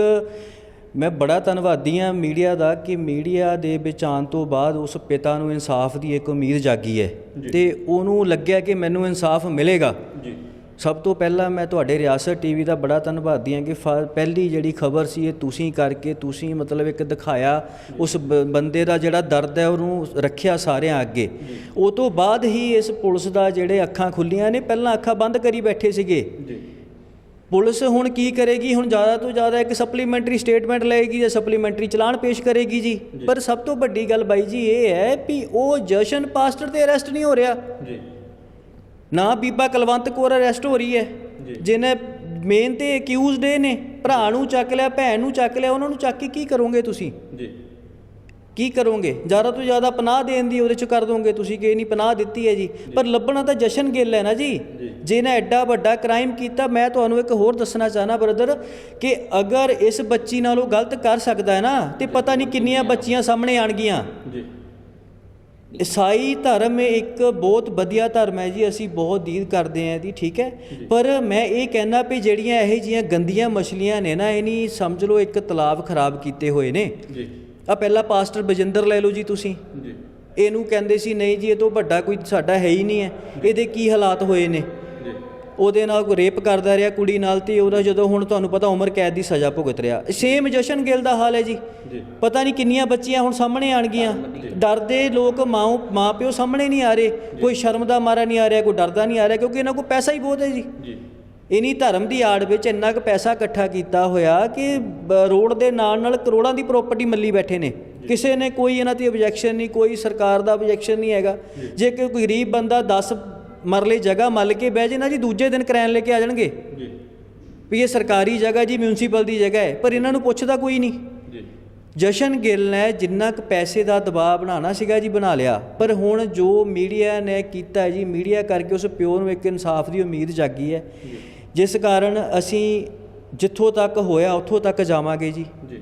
ਮੈਂ ਬੜਾ ਧੰਨਵਾਦੀ ਹਾਂ ਮੀਡੀਆ ਦਾ ਕਿ ਮੀਡੀਆ ਦੇ ਵਿੱਚ ਆਉਣ ਤੋਂ ਬਾਅਦ ਉਸ ਪਿਤਾ ਨੂੰ ਇਨਸਾਫ ਦੀ ਇੱਕ ਉਮੀਦ ਜਾਗੀ ਹੈ ਤੇ ਉਹਨੂੰ ਲੱਗਿਆ ਕਿ ਮੈਨੂੰ ਇਨਸਾਫ ਮਿਲੇਗਾ। ਜੀ। ਸਭ ਤੋਂ ਪਹਿਲਾਂ ਮੈਂ ਤੁਹਾਡੇ ਰਿਆਸਤ ਟੀਵੀ ਦਾ ਬੜਾ ਧੰਨਵਾਦੀ ਹਾਂ ਕਿ ਪਹਿਲੀ ਜਿਹੜੀ ਖਬਰ ਸੀ ਇਹ ਤੁਸੀਂ ਕਰਕੇ ਤੁਸੀਂ ਮਤਲਬ ਇੱਕ ਦਿਖਾਇਆ ਉਸ ਬੰਦੇ ਦਾ ਜਿਹੜਾ ਦਰਦ ਹੈ ਉਹਨੂੰ ਰੱਖਿਆ ਸਾਰਿਆਂ ਅੱਗੇ। ਉਹ ਤੋਂ ਬਾਅਦ ਹੀ ਇਸ ਪੁਲਿਸ ਦਾ ਜਿਹੜੇ ਅੱਖਾਂ ਖੁੱਲੀਆਂ ਨੇ ਪਹਿਲਾਂ ਅੱਖਾਂ ਬੰਦ ਕਰੀ ਬੈਠੇ ਸੀਗੇ। ਜੀ। ਪੁਲਿਸ ਹੁਣ ਕੀ ਕਰੇਗੀ? ਹੁਣ ਜ਼ਿਆਦਾ ਤੋਂ ਜ਼ਿਆਦਾ ਇੱਕ ਸਪਲੀਮੈਂਟਰੀ ਸਟੇਟਮੈਂਟ ਲਏਗੀ ਜਾਂ ਸਪਲੀਮੈਂਟਰੀ ਚਲਾਨ ਪੇਸ਼ ਕਰੇਗੀ ਜੀ। ਪਰ ਸਭ ਤੋਂ ਵੱਡੀ ਗੱਲ ਬਾਈ ਜੀ ਇਹ ਹੈ ਵੀ ਉਹ ਜਸ਼ਨ ਪਾਸਟਰ ਤੇ ਅਰੈਸਟ ਨਹੀਂ ਹੋ ਰਿਹਾ। ਜੀ। ਨਾ ਬੀਬਾ ਕੁਲਵੰਤ ਕੌਰ ਅਰੈਸਟ ਹੋ ਰਹੀ ਹੈ। ਜਿਹਨੇ ਮੇਨ ਤੇ ਅਕਿਊਜ਼ਡ ਨੇ ਭਰਾ ਨੂੰ ਚੱਕ ਲਿਆ ਭੈਣ ਨੂੰ ਚੱਕ ਲਿਆ ਉਹਨਾਂ ਨੂੰ ਚੱਕ ਕੇ ਕੀ ਕਰੋਗੇ ਤੁਸੀਂ? ਜੀ। ਕੀ ਕਰੋਗੇ? ਜ਼ਿਆਦਾ ਤੋਂ ਜ਼ਿਆਦਾ ਪਨਾਹ ਦੇਣ ਦੀ ਉਹਦੇ ਚ ਕਰ ਦੋਗੇ ਤੁਸੀਂ ਕਿ ਨਹੀਂ ਪਨਾਹ ਦਿੱਤੀ ਹੈ ਜੀ। ਪਰ ਲੱਭਣਾ ਤਾਂ ਜਸ਼ਨ ਗਿੱਲ ਹੈ ਨਾ ਜੀ। ਜਿਹਨੇ ਐਡਾ ਵੱਡਾ ਕ੍ਰਾਈਮ ਕੀਤਾ ਮੈਂ ਤੁਹਾਨੂੰ ਇੱਕ ਹੋਰ ਦੱਸਣਾ ਚਾਹਨਾ ਬ੍ਰਦਰ ਕਿ ਅਗਰ ਇਸ ਬੱਚੀ ਨਾਲ ਉਹ ਗਲਤ ਕਰ ਸਕਦਾ ਹੈ ਨਾ ਤੇ ਪਤਾ ਨਹੀਂ ਕਿੰਨੀਆਂ ਬੱਚੀਆਂ ਸਾਹਮਣੇ ਆਣਗੀਆਂ। ਜੀ। ਈਸਾਈ ਧਰਮ ਇੱਕ ਬਹੁਤ ਵਧੀਆ ਧਰਮ ਹੈ ਜੀ ਅਸੀਂ ਬਹੁਤ ਦੀਦ ਕਰਦੇ ਹਾਂ ਜੀ ਠੀਕ ਹੈ? ਪਰ ਮੈਂ ਇਹ ਕਹਿਣਾ ਵੀ ਜਿਹੜੀਆਂ ਇਹ ਜੀਆਂ ਗੰਦੀਆਂ ਮਛਲੀਆਂ ਨੇ ਨਾ ਇਹ ਨਹੀਂ ਸਮਝ ਲਓ ਇੱਕ ਤਲਾਬ ਖਰਾਬ ਕੀਤੇ ਹੋਏ ਨੇ। ਜੀ। ਆ ਪਹਿਲਾ ਪਾਸਟਰ ਬਜਿੰਦਰ ਲੈ ਲਓ ਜੀ ਤੁਸੀਂ। ਜੀ। ਇਹਨੂੰ ਕਹਿੰਦੇ ਸੀ ਨਹੀਂ ਜੀ ਇਹ ਤੋਂ ਵੱਡਾ ਕੋਈ ਸਾਡਾ ਹੈ ਹੀ ਨਹੀਂ ਹੈ। ਇਹਦੇ ਕੀ ਹਾਲਾਤ ਹੋਏ ਨੇ? ਉਹਦੇ ਨਾਲ ਕੋਈ ਰੇਪ ਕਰਦਾ ਰਿਹਾ ਕੁੜੀ ਨਾਲ ਤੇ ਉਹਦਾ ਜਦੋਂ ਹੁਣ ਤੁਹਾਨੂੰ ਪਤਾ ਉਮਰ ਕੈਦ ਦੀ ਸਜ਼ਾ ਭੁਗਤ ਰਿਹਾ। ਸੇਮ ਜਸ਼ਨ ਗਿੱਲ ਦਾ ਹਾਲ ਹੈ ਜੀ। ਪਤਾ ਨਹੀਂ ਕਿੰਨੀਆਂ ਬੱਚੀਆਂ ਹੁਣ ਸਾਹਮਣੇ ਆਣਗੀਆਂ ਡਰਦੇ ਲੋਕ ਮਾਂ ਮਾਂ ਪਿਓ ਸਾਹਮਣੇ ਨਹੀਂ ਆ ਰਹੇ। ਕੋਈ ਸ਼ਰਮ ਦਾ ਮਾਰਾ ਨਹੀਂ ਆ ਰਿਹਾ ਕੋਈ ਡਰਦਾ ਨਹੀਂ ਆ ਰਿਹਾ ਕਿਉਂਕਿ ਇਹਨਾਂ ਕੋਲ ਪੈਸਾ ਹੀ ਬਹੁਤ ਹੈ ਜੀ। ਜੀ। ਇਨੀ ਧਰਮ ਦੀ ਆੜ ਵਿੱਚ ਇੰਨਾ ਕੁ ਪੈਸਾ ਇਕੱਠਾ ਕੀਤਾ ਹੋਇਆ ਕਿ ਰੋਡ ਦੇ ਨਾਲ ਨਾਲ ਕਰੋੜਾਂ ਦੀ ਪ੍ਰਾਪਰਟੀ ਮੱਲੀ ਬੈਠੇ ਨੇ। ਕਿਸੇ ਨੇ ਕੋਈ ਇਹਨਾਂ ਤੇ ਆਬਜੈਕਸ਼ਨ ਨਹੀਂ ਕੋਈ ਸਰਕਾਰ ਦਾ ਆਬਜੈਕਸ਼ਨ ਨਹੀਂ ਹੈਗਾ। ਜੇ। ਕੋਈ ਗਰੀਬ ਬੰਦਾ 10 ਮਰਲੇ ਜਗ੍ਹਾ ਮੱਲ ਕੇ ਬਹਿ ਜੇ ਨਾ ਜੀ ਦੂਜੇ ਦਿਨ ਕਰਾਇਨ ਲੈ ਕੇ ਆ ਜਾਣਗੇ। ਜੀ। ਵੀ ਇਹ ਸਰਕਾਰੀ ਜਗ੍ਹਾ ਜੀ ਮਿਊਨਿਸਪਲ ਦੀ ਜਗ੍ਹਾ ਹੈ ਪਰ ਇਹਨਾਂ ਨੂੰ ਪੁੱਛਦਾ ਕੋਈ ਨਹੀਂ। ਜੀ। ਜਸ਼ਨ ਗਿੱਲ ਨੇ ਜਿੰਨਾ ਕੁ ਪੈਸੇ ਦਾ ਦਬਾਅ ਬਣਾਉਣਾ ਸੀਗਾ ਜੀ ਬਣਾ ਲਿਆ। ਪਰ ਹੁਣ ਜੋ ਮੀਡੀਆ ਨੇ ਕੀਤਾ ਜੀ ਮੀਡੀਆ ਕਰਕੇ ਉਸ ਪਿਓ ਨੂੰ ਇੱਕ ਇਨਸਾਫ ਦੀ ਉਮੀਦ ਜਾਗੀ ਹੈ। ਜਿਸ ਕਾਰਨ ਅਸੀਂ ਜਿੱਥੋਂ ਤੱਕ ਹੋਇਆ ਉੱਥੋਂ ਤੱਕ ਜਾਵਾਂਗੇ ਜੀ। ਜੀ।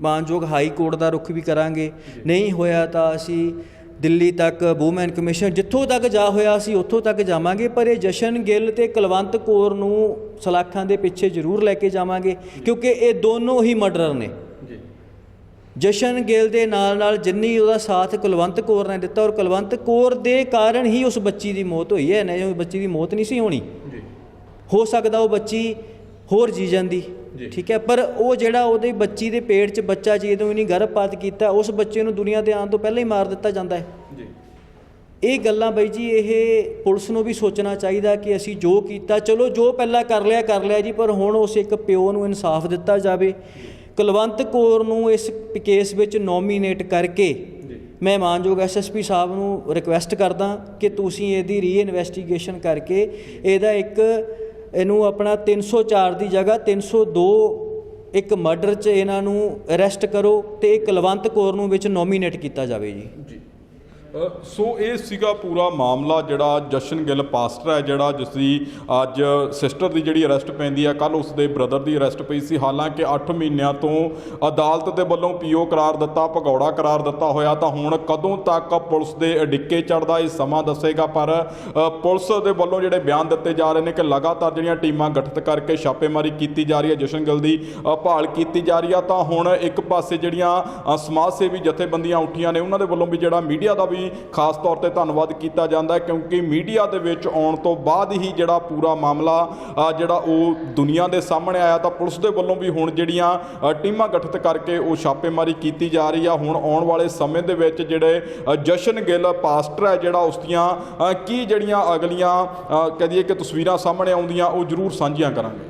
ਮਾਨਯੋਗ ਹਾਈ ਕੋਰਟ ਦਾ ਰੁਖ ਵੀ ਕਰਾਂਗੇ। ਨਹੀਂ ਹੋਇਆ ਤਾਂ ਅਸੀਂ ਦਿੱਲੀ ਤੱਕ ਵੂਮੈਨ ਕਮਿਸ਼ਨ ਜਿੱਥੋਂ ਤੱਕ ਜਾ ਹੋਇਆ ਅਸੀਂ ਉੱਥੋਂ ਤੱਕ ਜਾਵਾਂਗੇ ਪਰ ਇਹ ਜਸ਼ਨ ਗਿੱਲ ਤੇ ਕੁਲਵੰਤ ਕੌਰ ਨੂੰ ਸਲਾਖਾਂ ਦੇ ਪਿੱਛੇ ਜ਼ਰੂਰ ਲੈ ਕੇ ਜਾਵਾਂਗੇ ਕਿਉਂਕਿ ਇਹ ਦੋਨੋਂ ਹੀ ਮਰਡਰ ਨੇ। ਜੀ। ਜਸ਼ਨ ਗਿੱਲ ਦੇ ਨਾਲ ਨਾਲ ਜਿੰਨੀ ਉਹਦਾ ਸਾਥ ਕੁਲਵੰਤ ਕੌਰ ਨੇ ਦਿੱਤਾ ਔਰ ਕੁਲਵੰਤ ਕੌਰ ਦੇ ਕਾਰਨ ਹੀ ਉਸ ਬੱਚੀ ਦੀ ਮੌਤ ਹੋਈ ਹੈ ਨਹੀਂ ਉਹ ਬੱਚੀ ਦੀ ਮੌਤ ਨਹੀਂ ਸੀ ਹੋਣੀ। ਜੀ। ਹੋ ਸਕਦਾ ਉਹ ਬੱਚੀ ਹੋਰ ਜੀ ਜਾਂਦੀ। ਜੀ। ਠੀਕ ਹੈ ਪਰ ਉਹ ਜਿਹੜਾ ਉਹਦੇ ਬੱਚੀ ਦੇ ਪੇਟ 'ਚ ਬੱਚਾ ਜਦੋਂ ਇਹਨੇ ਗਰਭਪਾਤ ਕੀਤਾ ਉਸ ਬੱਚੇ ਨੂੰ ਦੁਨੀਆ ਤੇ ਆਉਣ ਤੋਂ ਪਹਿਲਾਂ ਹੀ ਮਾਰ ਦਿੱਤਾ ਜਾਂਦਾ ਹੈ। ਜੀ। ਇਹ ਗੱਲਾਂ ਬਈ ਜੀ ਇਹ ਪੁਲਿਸ ਨੂੰ ਵੀ ਸੋਚਣਾ ਚਾਹੀਦਾ ਕਿ ਅਸੀਂ ਜੋ ਕੀਤਾ ਚਲੋ ਜੋ ਪਹਿਲਾਂ ਕਰ ਲਿਆ ਕਰ ਲਿਆ ਜੀ ਪਰ ਹੁਣ ਉਸ ਇੱਕ ਪਿਓ ਨੂੰ ਇਨਸਾਫ ਦਿੱਤਾ ਜਾਵੇ। ਕੁਲਵੰਤ ਕੌਰ ਨੂੰ ਇਸ ਕੇਸ ਵਿੱਚ ਨੋਮੀਨੇਟ ਕਰਕੇ ਮੈਂ ਮਾਨਯੋਗ ਐਸਐਸਪੀ ਸਾਹਿਬ ਨੂੰ ਰਿਕੁਐਸਟ ਕਰਦਾ ਕਿ ਤੁਸੀਂ ਇਹਦੀ ਰੀਇਨਵੈਸਟੀਗੇਸ਼ਨ ਕਰਕੇ ਇਹਦਾ ਇੱਕ ਇਹਨੂੰ ਆਪਣਾ 304 ਦੀ ਜਗ੍ਹਾ 302 ਇੱਕ ਮਰਡਰ 'ਚ ਇਹਨਾਂ ਨੂੰ ਅਰੈਸਟ ਕਰੋ ਤੇ ਇੱਕ ਕੁਲਵੰਤ ਕੌਰ ਨੂੰ ਵਿੱਚ ਨੋਮੀਨੇਟ ਕੀਤਾ ਜਾਵੇ ਜੀ। ਜੀ। ਸੋ ਇਹ ਸੀਗਾ ਪੂਰਾ ਮਾਮਲਾ ਜਿਹੜਾ ਜਸ਼ਨ ਗਿੱਲ ਪਾਸਟਰ ਹੈ, ਜਿਹੜਾ ਜਿਸ ਦੀ ਅੱਜ ਸਿਸਟਰ ਦੀ ਜਿਹੜੀ ਅਰੈਸਟ ਪੈਂਦੀ ਹੈ ਕੱਲ ਉਸ ਦੇ ਬ੍ਰਦਰ ਦੀ ਅਰੈਸਟ ਪਈ ਸੀ। ਹਾਲਾਂਕਿ 8 ਮਹੀਨਿਆਂ ਤੋਂ ਅਦਾਲਤ ਦੇ ਵੱਲੋਂ ਪੀਓ ਕਰਾਰ ਦਿੱਤਾ, ਭਗੌੜਾ ਕਰਾਰ ਦਿੱਤਾ ਹੋਇਆ, ਤਾਂ ਹੁਣ ਕਦੋਂ ਤੱਕ ਪੁਲਿਸ ਦੇ ਅਡਿੱਕੇ ਚੜਦਾ ਇਹ ਸਮਾਂ ਦੱਸੇਗਾ। ਪਰ ਪੁਲਿਸ ਦੇ ਵੱਲੋਂ ਜਿਹੜੇ ਬਿਆਨ ਦਿੱਤੇ ਜਾ ਰਹੇ ਨੇ ਕਿ ਲਗਾਤਾਰ ਜਿਹੜੀਆਂ ਟੀਮਾਂ ਗਠਿਤ ਕਰਕੇ ਛਾਪੇਮਾਰੀ ਕੀਤੀ ਜਾ ਰਹੀ ਹੈ, ਜਸ਼ਨ ਗਿੱਲ ਦੀ ਭਾਲ ਕੀਤੀ ਜਾ ਰਹੀ ਆ ਤਾਂ ਹੁਣ ਇੱਕ ਪਾਸੇ ਜਿਹੜੀਆਂ ਸਮਾਜ ਸੇਵੀ ਜਥੇਬੰਦੀਆਂ ਉੱਠੀਆਂ ਨੇ, ਉਹਨਾਂ ਦੇ ਵੱਲੋਂ ਵੀ ਜਿਹੜਾ ਮੀਡੀਆ ਦਾ ਵੀ ਖਾਸ ਤੌਰ ਤੇ ਧੰਨਵਾਦ ਕੀਤਾ ਜਾਂਦਾ ਕਿਉਂਕਿ ਮੀਡੀਆ ਦੇ ਵਿੱਚ ਆਉਣ ਤੋਂ ਬਾਅਦ ਹੀ ਜਿਹੜਾ ਪੂਰਾ ਮਾਮਲਾ ਜਿਹੜਾ ਉਹ ਦੁਨੀਆ ਦੇ ਸਾਹਮਣੇ ਆਇਆ ਤਾਂ ਪੁਲਿਸ ਦੇ ਵੱਲੋਂ ਵੀ ਹੁਣ ਜਿਹੜੀਆਂ ਟੀਮਾਂ ਗਠਿਤ ਕਰਕੇ ਉਹ ਛਾਪੇਮਾਰੀ ਕੀਤੀ ਜਾ ਰਹੀ ਆ। ਹੁਣ ਆਉਣ ਵਾਲੇ ਸਮੇਂ ਦੇ ਵਿੱਚ ਜਿਹੜੇ ਜਸ਼ਨ ਗਿੱਲ ਪਾਸਟਰ ਹੈ ਜਿਹੜਾ ਉਸ ਦੀਆਂ ਕੀ ਜਿਹੜੀਆਂ ਅਗਲੀਆਂ ਅ, ਕਹਦੀਏ ਕਿ ਤਸਵੀਰਾਂ ਸਾਹਮਣੇ ਆਉਂਦੀਆਂ ਉਹ ਜ਼ਰੂਰ ਸਾਂਝੀਆਂ ਕਰਾਂਗੇ।